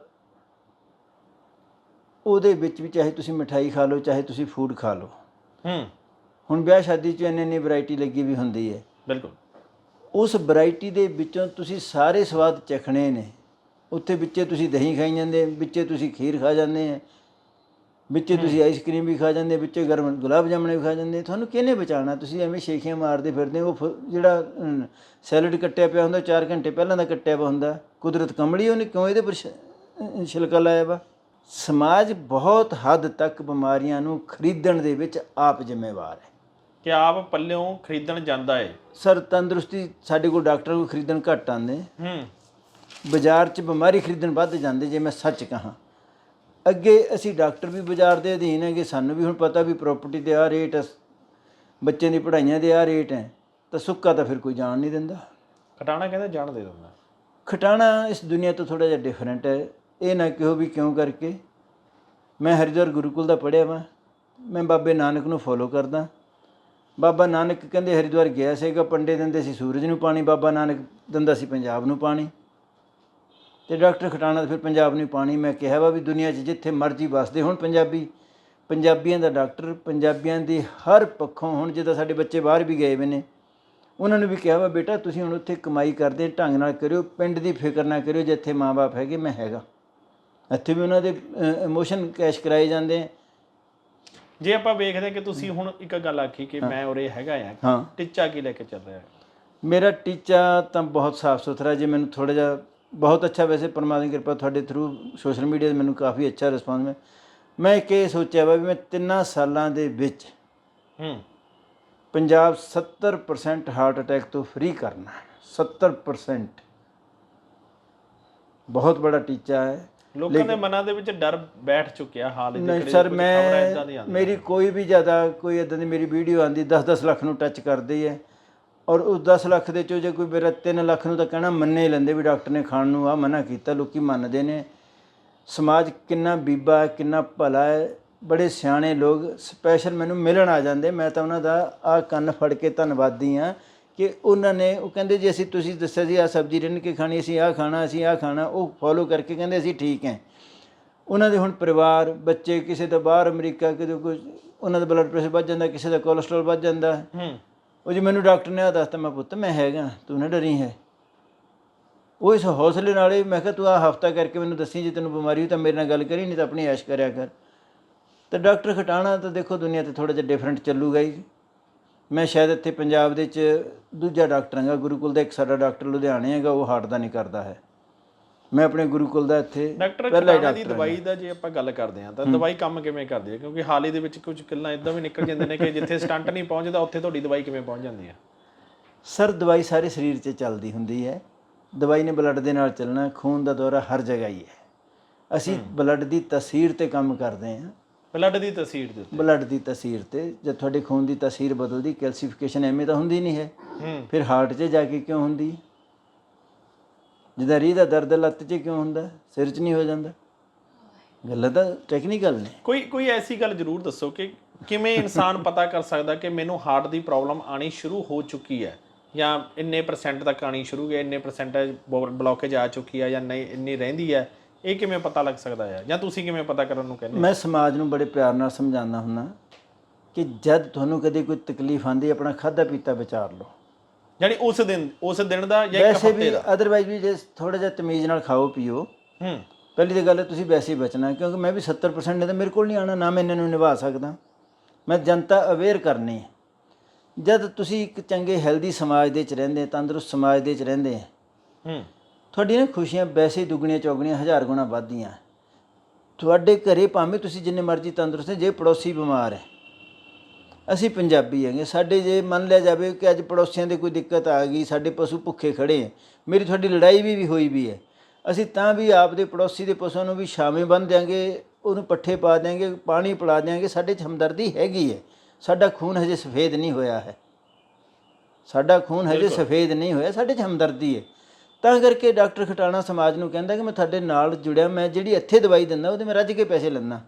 ਉਹਦੇ ਵਿੱਚ ਵੀ ਚਾਹੇ ਤੁਸੀਂ ਮਠਾਈ ਖਾ ਲਓ ਚਾਹੇ ਤੁਸੀਂ ਫੂਡ ਖਾ ਲਓ। ਹੂੰ। ਹੁਣ ਵਿਆਹ ਸ਼ਾਦੀ 'ਚ ਇੰਨੀ ਇੰਨੀ ਵੈਰਾਈਟੀ ਲੱਗੀ ਵੀ ਹੁੰਦੀ ਹੈ। ਬਿਲਕੁਲ। ਉਸ ਵੈਰਾਈਟੀ ਦੇ ਵਿੱਚੋਂ ਤੁਸੀਂ ਸਾਰੇ ਸਵਾਦ ਚਖਣੇ ਨੇ। ਉੱਥੇ ਵਿੱਚੇ ਤੁਸੀਂ ਦਹੀਂ ਖਾਈ ਜਾਂਦੇ ਵਿੱਚੇ ਤੁਸੀਂ ਖੀਰ ਖਾ ਜਾਂਦੇ ਆ ਵਿੱਚੇ ਤੁਸੀਂ ਆਈਸਕ੍ਰੀਮ ਵੀ ਖਾ ਜਾਂਦੇ ਵਿੱਚੇ ਗਰਮ ਗੁਲਾਬ ਜਾਮਣ ਵੀ ਖਾ ਜਾਂਦੇ ਤੁਹਾਨੂੰ ਕਿਹਨੇ ਬਚਾਉਣਾ? ਤੁਸੀਂ ਐਵੇਂ ਸ਼ੇਖੀਆਂ ਮਾਰਦੇ ਫਿਰਦੇ ਉਹ ਜਿਹੜਾ ਸੈਲਡ ਕੱਟਿਆ ਪਿਆ ਹੁੰਦਾ 4 ਘੰਟੇ ਪਹਿਲਾਂ ਦਾ ਕੱਟਿਆ ਪਿਆ ਹੁੰਦਾ ਕੁਦਰਤ ਕੰਬਲੀ ਉਹਨੇ ਕਿਉਂ ਇਹਦੇ ਪਰ ਛਿਲਕਾ ਲਾਇਆ ਵਾ? ਸਮਾਜ ਬਹੁਤ ਹੱਦ ਤੱਕ ਬਿਮਾਰੀਆਂ ਨੂੰ ਖਰੀਦਣ ਦੇ ਵਿੱਚ ਆਪ ਜ਼ਿੰਮੇਵਾਰ ਹੈ। ਕਿ ਆਪ ਪੱਲਿਓਂ ਖਰੀਦਣ ਜਾਂਦਾ ਏ। ਸਰ ਤੰਦਰੁਸਤੀ ਸਾਡੇ ਕੋਲ ਡਾਕਟਰ ਕੋ ਖਰੀਦਣ ਘੱਟ ਆਉਂਦੇ। ਹੂੰ। ਬਾਜ਼ਾਰ 'ਚ ਬਿਮਾਰੀ ਖਰੀਦਣ ਵੱਧ ਜਾਂਦੇ ਜੇ ਮੈਂ ਸੱਚ ਕਹਾਂ। ਅੱਗੇ ਅਸੀਂ ਡਾਕਟਰ ਵੀ ਬਾਜ਼ਾਰ ਦੇ ਅਧੀਨ ਹੈਗੇ ਸਾਨੂੰ ਵੀ ਹੁਣ ਪਤਾ ਵੀ ਪ੍ਰਾਪਰਟੀ ਦੇ ਆ ਰੇਟ ਬੱਚਿਆਂ ਦੀ ਪੜ੍ਹਾਈਆਂ ਦੇ ਆ ਰੇਟ ਹੈ ਤਾਂ ਸੁੱਕਾ ਤਾਂ ਫਿਰ ਕੋਈ ਜਾਣ ਨਹੀਂ ਦਿੰਦਾ। ਕਟਾਣਾ ਕਹਿੰਦੇ ਜਾਣ ਦੇ ਦਿੰਦਾ। ਖਟਾਣਾ ਇਸ ਦੁਨੀਆ ਤੋਂ ਥੋੜਾ ਜਿਹਾ ਡਿਫਰੈਂਟ ਹੈ। ਇਹ ਨਾ ਕਿਹੋ ਵੀ ਕਿਉਂ ਕਰਕੇ? ਮੈਂ ਹਰਿਦੁਆਰ ਗੁਰੂਕੁਲ ਦਾ ਪੜ੍ਹਿਆ ਵਾਂ। ਮੈਂ ਬਾਬੇ ਨਾਨਕ ਨੂੰ ਫੋਲੋ ਕਰਦਾ। ਬਾਬਾ ਨਾਨਕ ਕਹਿੰਦੇ ਹਰਿਦੁਆਰ ਗਿਆ ਸੀਗਾ ਪੰਡੇ ਦਿੰਦੇ ਸੀ ਸੂਰਜ ਨੂੰ ਪਾਣੀ ਬਾਬਾ ਨਾਨਕ ਦਿੰਦਾ ਸੀ ਪੰਜਾਬ ਨੂੰ ਪਾਣੀ। ਤੇ ਡਾਕਟਰ ਖਟਾਣਾ ਤਾਂ ਫਿਰ ਪੰਜਾਬ ਨੂੰ ਪਾਣੀ। ਮੈਂ ਕਿਹਾ ਵਾ ਵੀ ਦੁਨੀਆ 'ਚ ਜਿੱਥੇ ਮਰਜ਼ੀ ਵਸਦੇ ਹੁਣ ਪੰਜਾਬੀ। ਪੰਜਾਬੀਆਂ ਦਾ ਡਾਕਟਰ ਪੰਜਾਬੀਆਂ ਦੀ ਹਰ ਪੱਖੋਂ ਹੁਣ ਜਿੱਦਾਂ ਸਾਡੇ ਬੱਚੇ ਬਾਹਰ ਵੀ ਗਏ ਵੇ ਨੇ ਉਹਨਾਂ ਨੂੰ ਵੀ ਕਿਹਾ ਵਾ ਬੇਟਾ ਤੁਸੀਂ ਹੁਣ ਉੱਥੇ ਕਮਾਈ ਕਰਦੇ ਢੰਗ ਨਾਲ ਕਰਿਓ ਪਿੰਡ ਦੀ ਫਿਕਰ ਨਾ ਕਰਿਓ ਜਿੱਥੇ ਮਾਪੇ ਹੈਗੇ ਮੈਂ ਹੈਗਾ। ਇੱਥੇ ਵੀ ਉਹਨਾਂ ਦੇ ਇਮੋਸ਼ਨ ਕੈਸ਼ ਕਰਾਏ ਜਾਂਦੇ ਜੇ ਆਪਾਂ ਵੇਖਦੇ ਕਿ ਤੁਸੀਂ ਹੁਣ ਇੱਕ ਗੱਲ ਆਖੀ ਕਿ ਮੈਂ ਉਰੇ ਹੈਗਾ ਆ ਟਿੱਚਾ ਕੀ ਲੈ ਕੇ ਚੱਲ ਰਿਹਾ? ਮੇਰਾ ਟੀਚਾ ਤਾਂ ਬਹੁਤ ਸਾਫ਼ ਸੁਥਰਾ ਜੇ ਮੈਨੂੰ ਥੋੜਾ ਜਿਹਾ ਬਹੁਤ ਅੱਛਾ ਵੈਸੇ ਪਰਮਾਤਮਾ ਦੀ ਕਿਰਪਾ ਤੁਹਾਡੇ ਥਰੂ ਸੋਸ਼ਲ ਮੀਡੀਆ 'ਤੇ ਮੈਨੂੰ ਕਾਫੀ ਅੱਛਾ ਰਿਸਪਾਂਸ ਮਿਲਿਆ। ਮੈਂ ਇੱਕ ਇਹ ਸੋਚਿਆ ਵਾ ਵੀ ਮੈਂ ਤਿੰਨਾਂ ਸਾਲਾਂ ਦੇ ਵਿੱਚ ਹੂੰ। ਪੰਜਾਬ 70% ਹਾਰਟ ਅਟੈਕ ਤੋਂ ਫ੍ਰੀ ਕਰਨਾ ਹੈ। 70% ਬਹੁਤ ਬੜਾ ਟੀਚਾ ਹੈ। ਲੋਕਾਂ ਦੇ ਮਨਾਂ ਦੇ ਵਿੱਚ ਡਰ ਬੈਠ ਚੁੱਕਿਆ ਹਾਲ ਹੀ ਨਹੀਂ ਸਰ ਮੈਂ ਮੇਰੀ ਕੋਈ ਵੀ ਜ਼ਿਆਦਾ ਕੋਈ ਇਦਾਂ ਦੀ ਮੇਰੀ ਵੀਡੀਓ ਆਂਦੀ 10-10 ਲੱਖ ਨੂੰ ਟੱਚ ਕਰਦੀ ਹੈ। ਔਰ ਉਸ 10 ਲੱਖ ਦੇ ਚੋਂ ਜੇ ਕੋਈ ਮੇਰਾ 3 ਲੱਖ ਨੂੰ ਤਾਂ ਕਹਿਣਾ ਮੰਨੇ ਹੀ ਲੈਂਦੇ ਵੀ ਡਾਕਟਰ ਨੇ ਖਾਣ ਨੂੰ ਆ ਮਨਾ ਕੀਤਾ, ਲੋਕੀ ਮੰਨਦੇ ਨੇ। ਸਮਾਜ ਕਿੰਨਾ ਬੀਬਾ ਹੈ, ਕਿੰਨਾ ਭਲਾ ਹੈ, ਬੜੇ ਸਿਆਣੇ ਲੋਕ ਸਪੈਸ਼ਲ ਮੈਨੂੰ ਮਿਲਣ ਆ ਜਾਂਦੇ। ਮੈਂ ਤਾਂ ਉਹਨਾਂ ਦਾ ਆ ਕੰਨ ਫੜ ਕੇ ਧੰਨਵਾਦੀ ਆ ਕਿ ਉਹਨਾਂ ਨੇ, ਉਹ ਕਹਿੰਦੇ ਜੀ ਅਸੀਂ ਤੁਸੀਂ ਦੱਸਿਆ ਸੀ ਆ ਸਬਜ਼ੀ ਰਿੰਨ ਕੇ ਖਾਣੀ, ਅਸੀਂ ਆ ਖਾਣਾ, ਅਸੀਂ ਆ ਖਾਣਾ, ਉਹ ਫੋਲੋ ਕਰਕੇ ਕਹਿੰਦੇ ਅਸੀਂ ਠੀਕ ਹੈ। ਉਹਨਾਂ ਦੇ ਹੁਣ ਪਰਿਵਾਰ, ਬੱਚੇ ਕਿਸੇ ਦਾ ਬਾਹਰ ਅਮਰੀਕਾ ਕਿਤੇ ਕੁਝ ਉਹਨਾਂ ਦਾ ਬਲੱਡ ਪ੍ਰੈਸ਼ਰ ਵੱਧ ਜਾਂਦਾ, ਕਿਸੇ ਦਾ ਕੋਲੇਸਟ੍ਰੋਲ ਵੱਧ ਜਾਂਦਾ। ਉਹ ਜੇ ਮੈਨੂੰ ਡਾਕਟਰ ਨੇ ਆ ਦੱਸਤਾ, ਮੈਂ ਪੁੱਤ, ਮੈਂ ਹੈਗਾ, ਤੂੰ ਨਾ ਡਰੀ ਹੈ। ਉਹ ਇਸ ਹੌਸਲੇ ਨਾਲ ਹੀ ਮੈਂ ਕਿਹਾ, ਤੂੰ ਆ ਹਫਤਾ ਕਰਕੇ ਮੈਨੂੰ ਦੱਸੀ, ਜੇ ਤੈਨੂੰ ਬਿਮਾਰੀ ਹੋਈ ਤਾਂ ਮੇਰੇ ਨਾਲ ਗੱਲ ਕਰੀ, ਨਹੀਂ ਤਾਂ ਆਪਣੀ ਐਸ਼ ਕਰਿਆ ਕਰ। ਤੇ ਡਾਕਟਰ ਖਟਾਣਾ ਤਾਂ ਦੇਖੋ ਦੁਨੀਆ ਤੇ ਥੋੜਾ ਜਿਹਾ ਡਿਫਰੈਂਟ ਚੱਲੂਗਾ ਹੀ। ਮੈਂ ਸ਼ਾਇਦ ਇੱਥੇ ਪੰਜਾਬ ਦੇ ਵਿੱਚ ਦੂਜਾ ਡਾਕਟਰ ਹਾਂਗਾ, ਗੁਰੂਕੁਲ ਦਾ ਇੱਕ ਸਾਡਾ ਡਾਕਟਰ ਲੁਧਿਆਣੇ ਹੈਗਾ, ਉਹ ਹਾਰਟ ਦਾ ਨਹੀਂ ਕਰਦਾ ਹੈ। ਮੈਂ ਆਪਣੇ ਗੁਰੂਕੁਲ ਦਾ ਇੱਥੇ ਡਾਕਟਰ ਕਟਾਣਾ ਦੀ ਦਵਾਈ ਦਾ ਜੇ ਆਪਾਂ ਗੱਲ ਕਰਦੇ ਹਾਂ ਤਾਂ ਦਵਾਈ ਕੰਮ ਕਿਵੇਂ ਕਰਦੀ ਹੈ? ਕਿਉਂਕਿ ਹਾਲ ਦੇ ਵਿੱਚ ਕੁਝ ਕਿੱਲਾਂ ਇਦਾਂ ਵੀ ਨਿਕਲ ਜਾਂਦੇ ਨੇ ਕਿ ਜਿੱਥੇ ਸਟੰਟ ਨਹੀਂ ਪਹੁੰਚਦਾ ਉੱਥੇ ਤੁਹਾਡੀ ਦਵਾਈ ਕਿਵੇਂ ਪਹੁੰਚ ਜਾਂਦੀ ਹੈ? ਸਰ ਦਵਾਈ ਸਾਰੇ ਸਰੀਰ 'ਚ ਚੱਲਦੀ ਹੁੰਦੀ ਹੈ। ਦਵਾਈ ਨੇ ਬਲੱਡ ਦੇ ਨਾਲ ਚੱਲਣਾ ਖੂਨ ਦਾ ਦੌਰਾ ਹਰ ਜਗ੍ਹਾ ਹੀ ਹੈ। ਅਸੀਂ ਬਲੱਡ ਦੀ ਤਸਵੀਰ ਤੇ ਕੰਮ ਕਰਦੇ ਹਾਂ। ਬਲੱਡ ਦੀ ਤਸਵੀਰ ਦੇ ਉੱਤੇ? ਬਲੱਡ ਦੀ ਤਸਵੀਰ ਤੇ ਜਦ ਤੁਹਾਡੇ ਖੂਨ ਦੀ ਤਸਵੀਰ ਬਦਲਦੀ ਕੈਲਸੀਫਿਕੇਸ਼ਨ ਐਵੇਂ ਤਾਂ ਹੁੰਦੀ ਨਹੀਂ ਹੈ। ਹੂੰ। ਫਿਰ ਹਾਰਟ 'ਚ ਜਾ ਕੇ ਕਿਉਂ ਹੁੰਦੀ? ਜਿਹਦਾ ਰੀਹ ਦਾ ਦਰਦ ਲੱਤ 'ਚ ਕਿਉਂ ਹੁੰਦਾ? ਸਿਰ 'ਚ ਨਹੀਂ ਹੋ ਜਾਂਦਾ? ਗੱਲਾਂ ਤਾਂ ਟੈਕਨੀਕਲ ਨੇ। ਕੋਈ ਕੋਈ ਐਸੀ ਗੱਲ ਜ਼ਰੂਰ ਦੱਸੋ ਕਿ ਕਿਵੇਂ ਇਨਸਾਨ (laughs) ਪਤਾ ਕਰ ਸਕਦਾ ਕਿ ਮੈਨੂੰ ਹਾਰਟ ਦੀ ਪ੍ਰੋਬਲਮ ਆਣੀ ਸ਼ੁਰੂ ਹੋ ਚੁੱਕੀ ਹੈ? ਜਾਂ ਇੰਨੇ ਪਰਸੈਂਟ ਤੱਕ ਆਣੀ ਸ਼ੁਰੂ ਹੈ ਇੰਨੇ ਪਰਸੈਂਟੇਜ ਬਲੌਕੇਜ ਆ ਚੁੱਕੀ ਹੈ ਜਾਂ ਨਹੀਂ ਇੰਨੀ ਰਹਿੰਦੀ ਹੈ? ਇਹ ਕਿਵੇਂ ਪਤਾ ਲੱਗ ਸਕਦਾ ਹੈ? ਜਾਂ ਤੁਸੀਂ ਕਿਵੇਂ ਪਤਾ ਕਰਨ ਨੂੰ ਕਹਿੰਦੇ ਮੈਂ ਸਮਾਜ ਨੂੰ ਬੜੇ ਪਿਆਰ ਨਾਲ ਸਮਝਾਉਂਦਾ ਹੁੰਦਾ ਕਿ ਜਦ ਤੁਹਾਨੂੰ ਕਦੇ ਕੋਈ ਤਕਲੀਫ ਆਂਦੀ ਆਪਣਾ ਖਾਦਾ ਪੀਤਾ ਵਿਚਾਰ ਲਓ। ਯਾਨੀ ਉਸ ਦਿਨ ਉਸ ਦਿਨ ਦਾ ਜਾਂ ਇੱਕ ਵੈਸੇ ਹਫ਼ਤੇ ਵੀ ਦਾ? ਅਦਰਵਾਈਜ਼ ਵੀ ਜੇ ਥੋੜਾ ਜਿਹਾ ਤਮੀਜ਼ ਨਾਲ ਖਾਓ ਪੀਓ। ਹੂੰ। ਪਹਿਲੀ ਤਾਂ ਗੱਲ ਹੈ ਤੁਸੀਂ ਵੈਸੇ ਹੀ ਬਚਣਾ ਕਿਉਂਕਿ ਮੈਂ ਵੀ 70% ਨੇ ਤਾਂ ਮੇਰੇ ਕੋਲ ਨਹੀਂ ਆਣਾ ਨਾ ਮੈਂ ਇਹਨਾਂ ਨੂੰ ਨਿਭਾ ਸਕਦਾ। ਮੈਂ ਜਨਤਾ ਅਵੇਅਰ ਕਰਨੀ ਹੈ। ਜਦ ਤੁਸੀਂ ਇੱਕ ਚੰਗੇ ਹੈਲਦੀ ਸਮਾਜ ਦੇ ਵਿੱਚ ਰਹਿੰਦੇ ਤੰਦਰੁਸਤ ਸਮਾਜ ਦੇ ਵਿੱਚ ਰਹਿੰਦੇ ਹੂੰ ਤੁਹਾਡੀਆਂ ਨਾ ਖੁਸ਼ੀਆਂ ਵੈਸੇ ਹੀ ਦੁੱਗਣੀਆਂ ਚੌਗਣੀਆਂ ਹਜ਼ਾਰ ਗੁਣਾ ਵੱਧਦੀਆਂ। ਤੁਹਾਡੇ ਘਰੇ ਭਾਵੇਂ ਤੁਸੀਂ ਜਿੰਨੇ ਮਰਜ਼ੀ ਤੰਦਰੁਸਤ ਹੈ ਜੇ ਪੜੋਸੀ ਬਿਮਾਰ ਹੈ। ਅਸੀਂ ਪੰਜਾਬੀ ਹੈਗੇ। ਸਾਡੇ ਜੇ ਮੰਨ ਲਿਆ ਜਾਵੇ ਕਿ ਅੱਜ ਪੜੋਸੀਆਂ ਦੇ ਕੋਈ ਦਿੱਕਤ ਆ ਗਈ ਸਾਡੇ ਪਸ਼ੂ ਭੁੱਖੇ ਖੜੇ ਹੈ ਮੇਰੀ ਤੁਹਾਡੀ ਲੜਾਈ ਵੀ ਵੀ ਹੋਈ ਵੀ ਹੈ। ਅਸੀਂ ਤਾਂ ਵੀ ਆਪ ਦੇ ਪੜੋਸੀ ਦੇ ਪਸ਼ੂਆਂ ਨੂੰ ਵੀ ਛਾਵੇਂ ਬੰਨ੍ਹ ਦਿਆਂਗੇ ਉਹਨੂੰ ਪੱਠੇ ਪਾ ਦਿਆਂਗੇ ਪਾਣੀ ਪਿਲਾ ਦਿਆਂਗੇ ਸਾਡੇ 'ਚ ਹਮਦਰਦੀ ਹੈਗੀ ਹੈ। ਸਾਡਾ ਖੂਨ ਹਜੇ ਸਫੇਦ ਨਹੀਂ ਹੋਇਆ ਹੈ। ਸਾਡਾ ਖੂਨ ਹਜੇ ਸਫੇਦ ਨਹੀਂ ਹੋਇਆ ਸਾਡੇ 'ਚ ਹਮਦਰਦੀ ਹੈ। ਤਾਂ ਕਰਕੇ ਡਾਕਟਰ ਖਟਾਣਾ ਸਮਾਜ ਨੂੰ ਕਹਿੰਦਾ ਕਿ ਮੈਂ ਤੁਹਾਡੇ ਨਾਲ ਜੁੜਿਆ ਮੈਂ ਜਿਹੜੀ ਇੱਥੇ ਦਵਾਈ ਦਿੰਦਾ ਉਹਦੇ ਮੈਂ ਰੱਜ ਕੇ ਪੈਸੇ ਲੈਂਦਾ।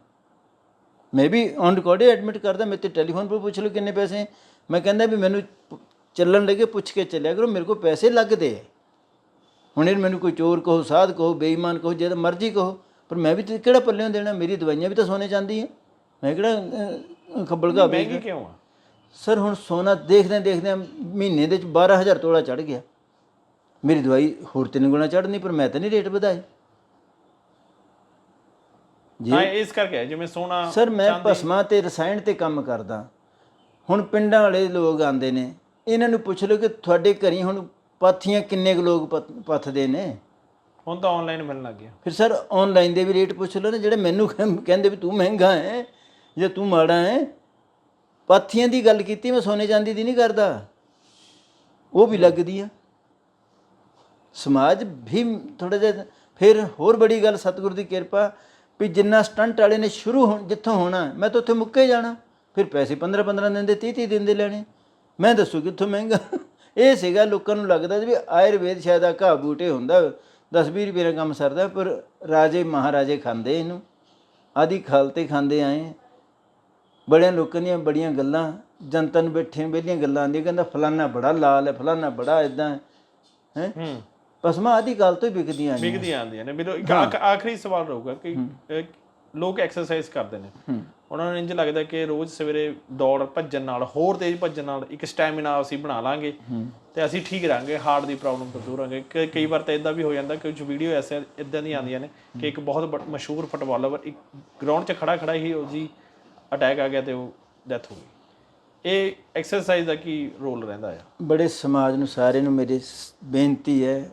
ਮੈਂ ਵੀ ਔਨ ਰਿਕਾਰਡ ਐਡਮਿਟ ਕਰਦਾ ਮੇਰੇ ਤੇ ਟੈਲੀਫੋਨ 'ਤੇ ਪੁੱਛ ਲਓ ਕਿੰਨੇ ਪੈਸੇ। ਹੈ। ਮੈਂ ਕਹਿੰਦਾ ਵੀ ਮੈਨੂੰ ਚੱਲਣ ਲੱਗੇ ਪੁੱਛ ਕੇ ਚੱਲਿਆ ਕਰੋ ਮੇਰੇ ਕੋਲ ਪੈਸੇ ਲੱਗਦੇ ਹੈ ਹੁਣ ਇਹ ਮੈਨੂੰ ਕੋਈ ਚੋਰ ਕਹੋ ਸਾਧ ਕਹੋ ਬੇਈਮਾਨ ਕਹੋ ਜਿਹੜਾ ਮਰਜ਼ੀ ਕਹੋ ਪਰ ਮੈਂ ਵੀ ਕਿਹੜਾ ਪੱਲਿਓਂ ਦੇਣਾ? ਮੇਰੀ ਦਵਾਈਆਂ ਵੀ ਤਾਂ ਸੋਨੇ ਚਾਂਦੀ ਹੈ ਮੈਂ ਕਿਹੜਾ ਖੱਬਲਗਾ ਮਹਿੰਗੀ ਕਿਉਂ ਆ? ਸਰ ਹੁਣ ਸੋਨਾ ਦੇਖਦੇ ਦੇਖਦੇ ਮਹੀਨੇ ਦੇ ਚ 12000 ਤੋਲਾ ਚੜ ਗਿਆ। ਮੇਰੀ ਦਵਾਈ ਹੋਰ ਤਿੰਨ ਗੁਣਾ ਚੜ੍ਹਨੀ ਪਰ ਮੈਂ ਤਾਂ ਨਹੀਂ ਰੇਟ ਵਧਾਏ। ਜੀ ਹਾਂ ਇਸ ਕਰਕੇ ਜਿਵੇਂ ਸੋਨਾ ਸਰ ਮੈਂ ਭਸਮਾਂ ਤੇ ਰਸਾਇਣ ਤੇ ਕੰਮ ਕਰਦਾ। ਹੁਣ ਪਿੰਡਾਂ ਵਾਲੇ ਲੋਕ ਆਂਦੇ ਨੇ ਇਹਨਾਂ ਨੂੰ ਪੁੱਛ ਲਓ ਕਿ ਤੁਹਾਡੇ ਘਰੀ ਹੁਣ ਪਾਥੀਆਂ ਕਿੰਨੇ ਕੁ ਲੋਕ ਪੱਥ- ਪੱਥਦੇ ਨੇ? ਹੁਣ ਤਾਂ ਆਨਲਾਈਨ ਮਿਲਣ ਲੱਗ ਗਿਆ। ਫਿਰ ਸਰ ਆਨਲਾਈਨ ਦੇ ਵੀ ਰੇਟ ਪੁੱਛ ਲਓ ਨਾ ਜਿਹੜੇ ਮੈਨੂੰ ਕਹਿੰ- ਕਹਿੰਦੇ ਵੀ ਤੂੰ ਮਹਿੰਗਾ ਹੈ ਜਾਂ ਤੂੰ ਮਾੜਾ ਹੈ ਪਾਥੀਆਂ ਦੀ ਗੱਲ ਕੀਤੀ ਮੈਂ ਸੋਨੇ ਚਾਂਦੀ ਦੀ ਨਹੀਂ ਕਰਦਾ। ਉਹ ਵੀ ਲੱਗਦੀ ਆ। ਸਮਾਜ ਵੀ ਥੋੜਾ ਜਿਹਾ ਫਿਰ ਹੋਰ ਬੜੀ ਗੱਲ ਸਤਿਗੁਰ ਦੀ ਕਿਰਪਾ ਵੀ ਜਿੰਨਾ ਸਟੰਟ ਵਾਲੇ ਨੇ ਸ਼ੁਰੂ ਹੋਣ ਜਿੱਥੋਂ ਹੋਣਾ, ਮੈਂ ਤਾਂ ਉੱਥੇ ਮੁੱਕੇ ਜਾਣਾ। ਫਿਰ ਪੈਸੇ 15 15 ਦਿਨ ਦੇ 30 30 ਦਿਨ ਦੇ ਲੈਣੇ। ਮੈਂ ਦੱਸੂ ਕਿੱਥੋਂ ਮਹਿੰਗਾ? (laughs) ਇਹ ਸੀਗਾ ਲੋਕਾਂ ਨੂੰ ਲੱਗਦਾ ਵੀ ਆਯੁਰਵੇਦ ਸ਼ਾਇਦ ਆ ਘਾਹ ਬੂਟੇ ਹੁੰਦਾ। 10 20 ਰੁਪਏ ਦਾ ਕੰਮ ਸਰਦਾ, ਪਰ ਰਾਜੇ ਮਹਾਰਾਜੇ ਖਾਂਦੇ ਇਹਨੂੰ। ਆਦੀ ਖਾਲ ਖਾਂਦੇ ਆਏ। ਬੜਿਆਂ ਲੋਕਾਂ ਦੀਆਂ ਬੜੀਆਂ ਗੱਲਾਂ, ਜਨਤਨ ਬੈਠੇ ਵੇਲੀਆਂ ਗੱਲਾਂ ਆਉਂਦੀਆਂ, ਕਹਿੰਦਾ ਫਲਾਨਾ ਬੜਾ ਲਾਲ ਹੈ, ਫਲਾਨਾ ਬੜਾ ਇਦਾਂ ਹੈ? ਹੂੰ। ਪਸਮਾ ਆਦੀ ਗੱਲ ਤੋਂ ਹੀ ਵਿਕਦੀਆਂ ਨੇ ਵਿਕਦੀਆਂ ਆਉਂਦੀਆਂ ਨੇ। ਮੈਨੂੰ ਇੱਕ ਆਖ- ਆਖਰੀ ਸਵਾਲ ਰਹੂਗਾ ਕਿ ਅਹ, ਲੋਕ ਐਕਸਰਸਾਈਜ਼ ਕਰਦੇ ਨੇ। ਉਹਨਾਂ ਨੂੰ ਇੰਜ ਲੱਗਦਾ ਕਿ ਰੋਜ਼ ਸਵੇਰੇ ਦੌੜ ਭੱਜਣ ਨਾਲ ਹੋਰ ਤੇਜ਼ ਭੱਜਣ ਨਾਲ ਇੱਕ ਸਟੈਮਿਨਾ ਅਸੀਂ ਬਣਾ ਲਾਂਗੇ ਤੇ ਅਸੀਂ ਠੀਕ ਰਹਾਂਗੇ ਹਾਰਟ ਦੀ ਪ੍ਰੋਬਲਮ ਤੋਂ ਦੂਰ ਰਹਾਂਗੇ। ਕ- ਕਈ ਵਾਰ ਤਾਂ ਇਦਾਂ ਵੀ ਹੋ ਜਾਂਦਾ ਕਿ ਕੁਝ ਵੀਡੀਓ ਐਸੇ ਇਦਾਂ ਦੀਆਂ ਆਉਂਦੀਆਂ ਨੇ ਕਿ ਇੱਕ ਬਹੁਤ ਬ- ਮਸ਼ਹੂਰ ਫੁੱਟਬਾਲਰ ਇੱਕ ਗਰਾਊਂਡ 'ਚ ਖੜਾ ਖੜਾ ਹੀ ਉਹਦੀ ਅਟੈਕ ਆ ਗਿਆ ਤੇ ਉਹ ਡੈਥ ਹੋ ਗਈ। ਇਹ ਐਕਸਰਸਾਈਜ਼ ਦਾ ਕੀ ਰੋਲ ਰਹਿੰਦਾ ਆ? ਬੜੇ ਸਮਾਜ ਨੂੰ ਸਾਰੇ ਨੂੰ ਮੇਰੀ ਸ- ਬੇਨਤੀ ਹੈ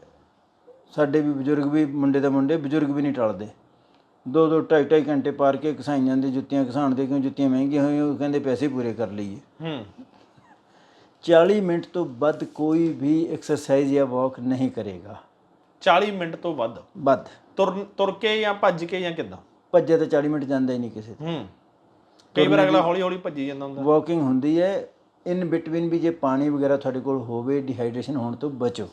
ਸਾਡੇ ਵੀ ਬਜ਼ੁਰਗ ਵੀ ਮੁੰਡੇ ਦਾ ਮੁੰਡੇ ਬਜ਼ੁਰਗ ਵੀ ਨਹੀਂ ਟਲਦੇ। ਦੋ ਦੋ ਢਾਈ ਢਾਈ ਘੰਟੇ ਪਾਰ ਕੇ ਘਸਾਈਆਂ ਦੇ ਜੁੱਤੀਆਂ ਘਸਾਣ ਦੇ ਕਿਉਂ ਜੁੱਤੀਆਂ ਮਹਿੰਗੀਆਂ ਹੋਈਆਂ ਉਹ ਕਹਿੰਦੇ ਪੈਸੇ ਪੂਰੇ ਕਰ ਲਈਏ। ਹੂੰ। 40 ਮਿੰਟ ਤੋਂ ਵੱਧ ਕੋਈ ਵੀ ਐਕਸਰਸਾਈਜ਼ ਜਾਂ ਵਾਕ ਨਹੀਂ ਕਰੇਗਾ। 40 ਮਿੰਟ ਤੋਂ ਵੱਧ? ਵੱਧ। ਤੁਰ ਤੁਰ ਕੇ ਜਾਂ ਭੱਜ ਕੇ ਜਾਂ ਕਿੱਦਾਂ? ਭੱਜੇ ਤਾਂ 40 ਮਿੰਟ ਜਾਂਦਾ ਹੀ ਨਹੀਂ ਕਿਸੇ ਹੂੰ। ਕਈ ਵਾਰ ਅਗਲਾ ਹੌਲੀ ਹੌਲੀ ਭੱਜੀ ਜਾਂਦਾ ਹੁੰਦਾ। ਵਾਕਿੰਗ ਹੁੰਦੀ ਹੈ। ਇਨ ਬਿਟਵੀਨ ਵੀ ਜੇ ਪਾਣੀ ਵਗੈਰਾ ਤੁਹਾਡੇ ਕੋਲ ਹੋਵੇ ਡਿਹਾਈਡਰੇਸ਼ਨ ਹੋਣ ਤੋਂ ਬਚੋ।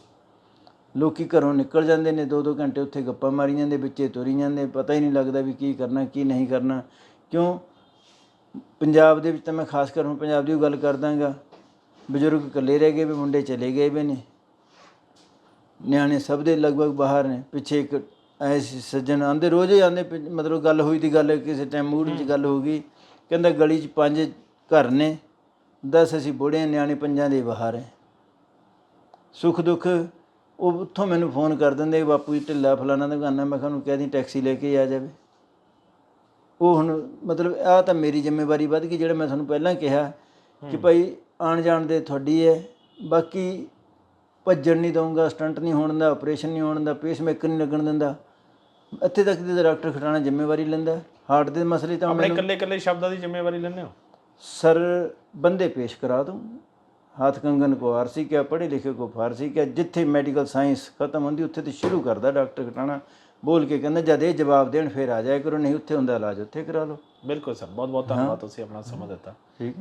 ਲੋਕੀ ਘਰੋਂ ਨਿਕਲ ਜਾਂਦੇ ਨੇ ਦੋ ਦੋ ਘੰਟੇ ਉੱਥੇ ਗੱਪਾਂ ਮਾਰੀ ਜਾਂਦੇ, ਵਿੱਚੇ ਤੁਰੀ ਜਾਂਦੇ, ਪਤਾ ਹੀ ਨਹੀਂ ਲੱਗਦਾ ਵੀ ਕੀ ਕਰਨਾ, ਕੀ ਨਹੀਂ ਕਰਨਾ। ਕਿਉਂ? ਪੰਜਾਬ ਦੇ ਵਿੱਚ ਤਾਂ ਮੈਂ ਖਾਸ ਕਰ ਹੁਣ ਪੰਜਾਬ ਦੀ ਗੱਲ ਕਰਦਾਗਾ। ਬਜ਼ੁਰਗ ਇਕੱਲੇ ਰਹਿ ਗਏ ਵੀ, ਮੁੰਡੇ ਚਲੇ ਗਏ ਵੀ ਨੇ। ਨਿਆਣੇ ਸਭ ਦੇ ਲਗਭਗ ਬਾਹਰ ਨੇ, ਪਿੱਛੇ ਇੱਕ ਐਸੇ ਸੱਜਣ ਆਂਦੇ ਰੋਜ਼ ਹੀ ਆਂਦੇ ਮਤਲਬ ਗੱਲ ਹੋਈ ਦੀ ਗੱਲ, ਕਿਸੇ ਟਾਈਮ ਮੂਡ 'ਚ ਗੱਲ ਹੋ ਗਈ। ਕਹਿੰਦਾ ਗਲੀ 'ਚ ਪੰਜ ਘਰ ਨੇ 10 ਅਸੀਂ ਬੁੜੇ ਨਿਆਣੇ ਪੰਜਾਂ ਦੇ ਬਾਹਰ ਹੈ। ਸੁੱਖ ਦੁੱਖ ਉਹ ਉੱਥੋਂ ਮੈਨੂੰ ਫੋਨ ਕਰ ਦਿੰਦੇ ਬਾਪੂ ਜੀ ਢਿੱਲਾ ਫਲਾਣਾ ਦਾ ਗਾਨਾ ਮੈਂ ਤੁਹਾਨੂੰ ਕਹਿ ਦੀ ਟੈਕਸੀ ਲੈ ਕੇ ਆ ਜਾਵੇ। ਉਹ ਹੁਣ ਮਤਲਬ ਆ ਤਾਂ ਮੇਰੀ ਜ਼ਿੰਮੇਵਾਰੀ ਵੱਧ ਗਈ ਜਿਹੜਾ ਮੈਂ ਤੁਹਾਨੂੰ ਪਹਿਲਾਂ ਕਿਹਾ ਕਿ ਭਾਈ ਆਣ ਜਾਣ ਦੇ ਤੁਹਾਡੀ ਹੈ ਬਾਕੀ ਭੱਜਣ ਨਹੀਂ ਦਊਂਗਾ ਸਟੰਟ ਨਹੀਂ ਹੋਣ ਦਾ ਆਪਰੇਸ਼ਨ ਨਹੀਂ ਹੋਣ ਦਾ ਪੇਸਮੇਕਰ ਨਹੀਂ ਲੱਗਣ ਦਿੰਦਾ। ਇੱਥੇ ਤੱਕ ਦੇ ਡਾਕਟਰ ਖਟਾਣਾ ਜ਼ਿੰਮੇਵਾਰੀ ਲੈਂਦਾ ਹਾਰਟ ਦੇ ਮਸਲੇ ਤਾਂ ਆਪਣੇ ਇਕੱਲੇ ਇਕੱਲੇ ਸ਼ਬਦਾਂ ਦੀ ਜ਼ਿੰਮੇਵਾਰੀ ਲੈਂਦੇ ਹੋ? ਸਰ ਬੰਦੇ ਪੇਸ਼ ਕਰਾ ਦੂੰ ਹੱਥ ਕੰਗਨ ਕੋ ਆਰਸੀ ਕਿਆ, ਪੜ੍ਹੇ ਲਿਖੇ ਕੋ ਫਾਰਸੀ ਕਿਆ, ਜਿੱਥੇ ਮੈਡੀਕਲ ਸਾਇੰਸ ਖਤਮ ਹੁੰਦੀ, ਉੱਥੇ ਤੇ ਸ਼ੁਰੂ ਕਰਦਾ ਡਾਕਟਰ ਘਟਾਣਾ ਬੋਲ ਕੇ ਕਹਿੰਦਾ ਜਦ ਇਹ ਜਵਾਬ ਦੇਣ ਫਿਰ ਆ ਜਾਇਆ ਕਰੋ ਨਹੀਂ ਉੱਥੇ ਹੁੰਦਾ ਇਲਾਜ ਉੱਥੇ ਕਰਾ ਲਓ। ਬਿਲਕੁਲ ਸਰ ਬਹੁਤ ਬਹੁਤ ਧੰਨਵਾਦ ਤੁਸੀਂ ਆਪਣਾ ਸਮਾਂ ਦਿੱਤਾ।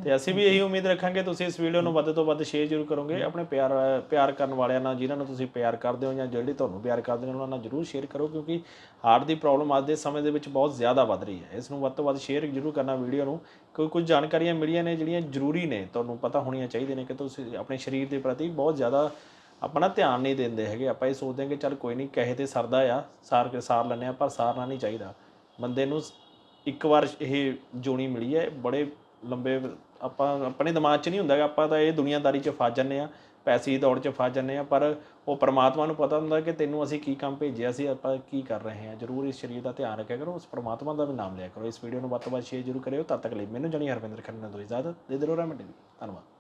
ਤੇ ਅਸੀਂ ਵੀ ਇਹੀ ਉਮੀਦ ਰੱਖਾਂਗੇ ਤੁਸੀਂ ਇਸ ਵੀਡੀਓ ਨੂੰ ਵੱਧ ਤੋਂ ਵੱਧ ਸ਼ੇਅਰ ਜ਼ਰੂਰ ਕਰੋਗੇ। ਆਪਣੇ ਪਿਆਰ ਪਿਆਰ ਕਰਨ ਵਾਲਿਆਂ ਨਾਲ ਜਿਨ੍ਹਾਂ ਨੂੰ ਤੁਸੀਂ ਪਿਆਰ ਕਰਦੇ ਹੋ ਜਾਂ ਜਿਹੜੇ ਤੁਹਾਨੂੰ ਪਿਆਰ ਕਰਦੇ ਨੇ ਉਹਨਾਂ ਨਾਲ ਜ਼ਰੂਰ ਸ਼ੇਅਰ ਕਰੋ ਕਿਉਂਕਿ ਹਾਰਟ ਦੀ ਪ੍ਰੋਬਲਮ ਅੱਜ ਦੇ ਸਮੇਂ ਦੇ ਵਿੱਚ ਬਹੁਤ ਜ਼ਿਆਦਾ ਵੱਧ ਰਹੀ ਹੈ। ਇਸ ਨੂੰ ਵੱਧ ਤੋਂ ਵੱਧ ਸ਼ੇਅਰ ਜ਼ਰੂਰ ਕਰਨਾ ਵੀਡੀਓ ਨੂੰ। ਕੋਈ ਕੁਝ ਜਾਣਕਾਰੀਆਂ ਮਿਲੀਆਂ ਨੇ ਜਿਹੜੀਆਂ ਜ਼ਰੂਰੀ ਨੇ ਤੁਹਾਨੂੰ ਪਤਾ ਹੋਣੀਆਂ ਚਾਹੀਦੀਆਂ ਨੇ ਕਿ ਤੁਸੀਂ ਆਪਣੇ ਸਰੀਰ ਦੇ ਪ੍ਰਤੀ ਬਹੁਤ ਜ਼ਿਆਦਾ ਆਪਣਾ ਧਿਆਨ ਨਹੀਂ ਦਿੰਦੇ ਹੈਗੇ। ਆਪਾਂ ਇਹ ਸੋਚਦੇ ਹਾਂ ਕਿ ਚੱਲ ਕੋਈ ਨਹੀਂ, ਕਹੇ ਤੇ ਸਰਦਾ ਆ, ਸਾਰ ਕੇ ਸਾਰ ਲੈਂਦੇ ਆ ਪਰ ਸਾਰਨਾ ਨਹੀਂ ਚਾਹੀਦਾ। ਬੰਦੇ ਨੂੰ ਇੱਕ ਵਾਰ ਇਹ ਜੋਣੀ ਮਿਲੀ ਹੈ, ਬੜੇ ਲੰਬੇ ਆਪਾਂ, ਆਪਣੇ ਦਿਮਾਗ 'ਚ ਨਹੀਂ ਹੁੰਦਾ ਕਿ ਆਪਾਂ ਤਾਂ ਇਹ ਦੁਨੀਆਦਾਰੀ 'ਚ ਫਸ ਜਾਂਦੇ ਆ ਪੈਸੇ ਦੀ ਦੌੜ 'ਚ ਫਸ ਜਾਂਦੇ ਆ ਪਰ ਉਹ ਪਰਮਾਤਮਾ ਨੂੰ ਪਤਾ ਹੁੰਦਾ ਕਿ ਤੈਨੂੰ ਅਸੀਂ ਕੀ ਕੰਮ ਭੇਜਿਆ ਸੀ, ਆਪਾਂ ਕੀ ਕਰ ਰਹੇ ਹਾਂ। ਜਰੂਰ ਇਸ ਸਰੀਰ ਦਾ ਧਿਆਨ ਰੱਖਿਆ ਕਰੋ, ਉਸ ਪਰਮਾਤਮਾ ਦਾ ਵੀ ਨਾਮ ਲਿਆ ਕਰੋ। ਇਸ ਵੀਡੀਓ ਨੂੰ ਵੱਧ ਤੋਂ ਵੱਧ ਸ਼ੇਅਰ ਜਰੂਰ ਕਰਿਓ। ਤਦ ਤੱਕ ਲਈ ਮੈਨੂੰ ਜਣੀ ਹਰਵਿੰਦਰ ਖੰਨਾ ਤੋਂ ਇਜਾਜ਼ਤ। ਦੇ ਦਿਓ ਰਹਿਮਤ ਧੰਨਵਾਦ।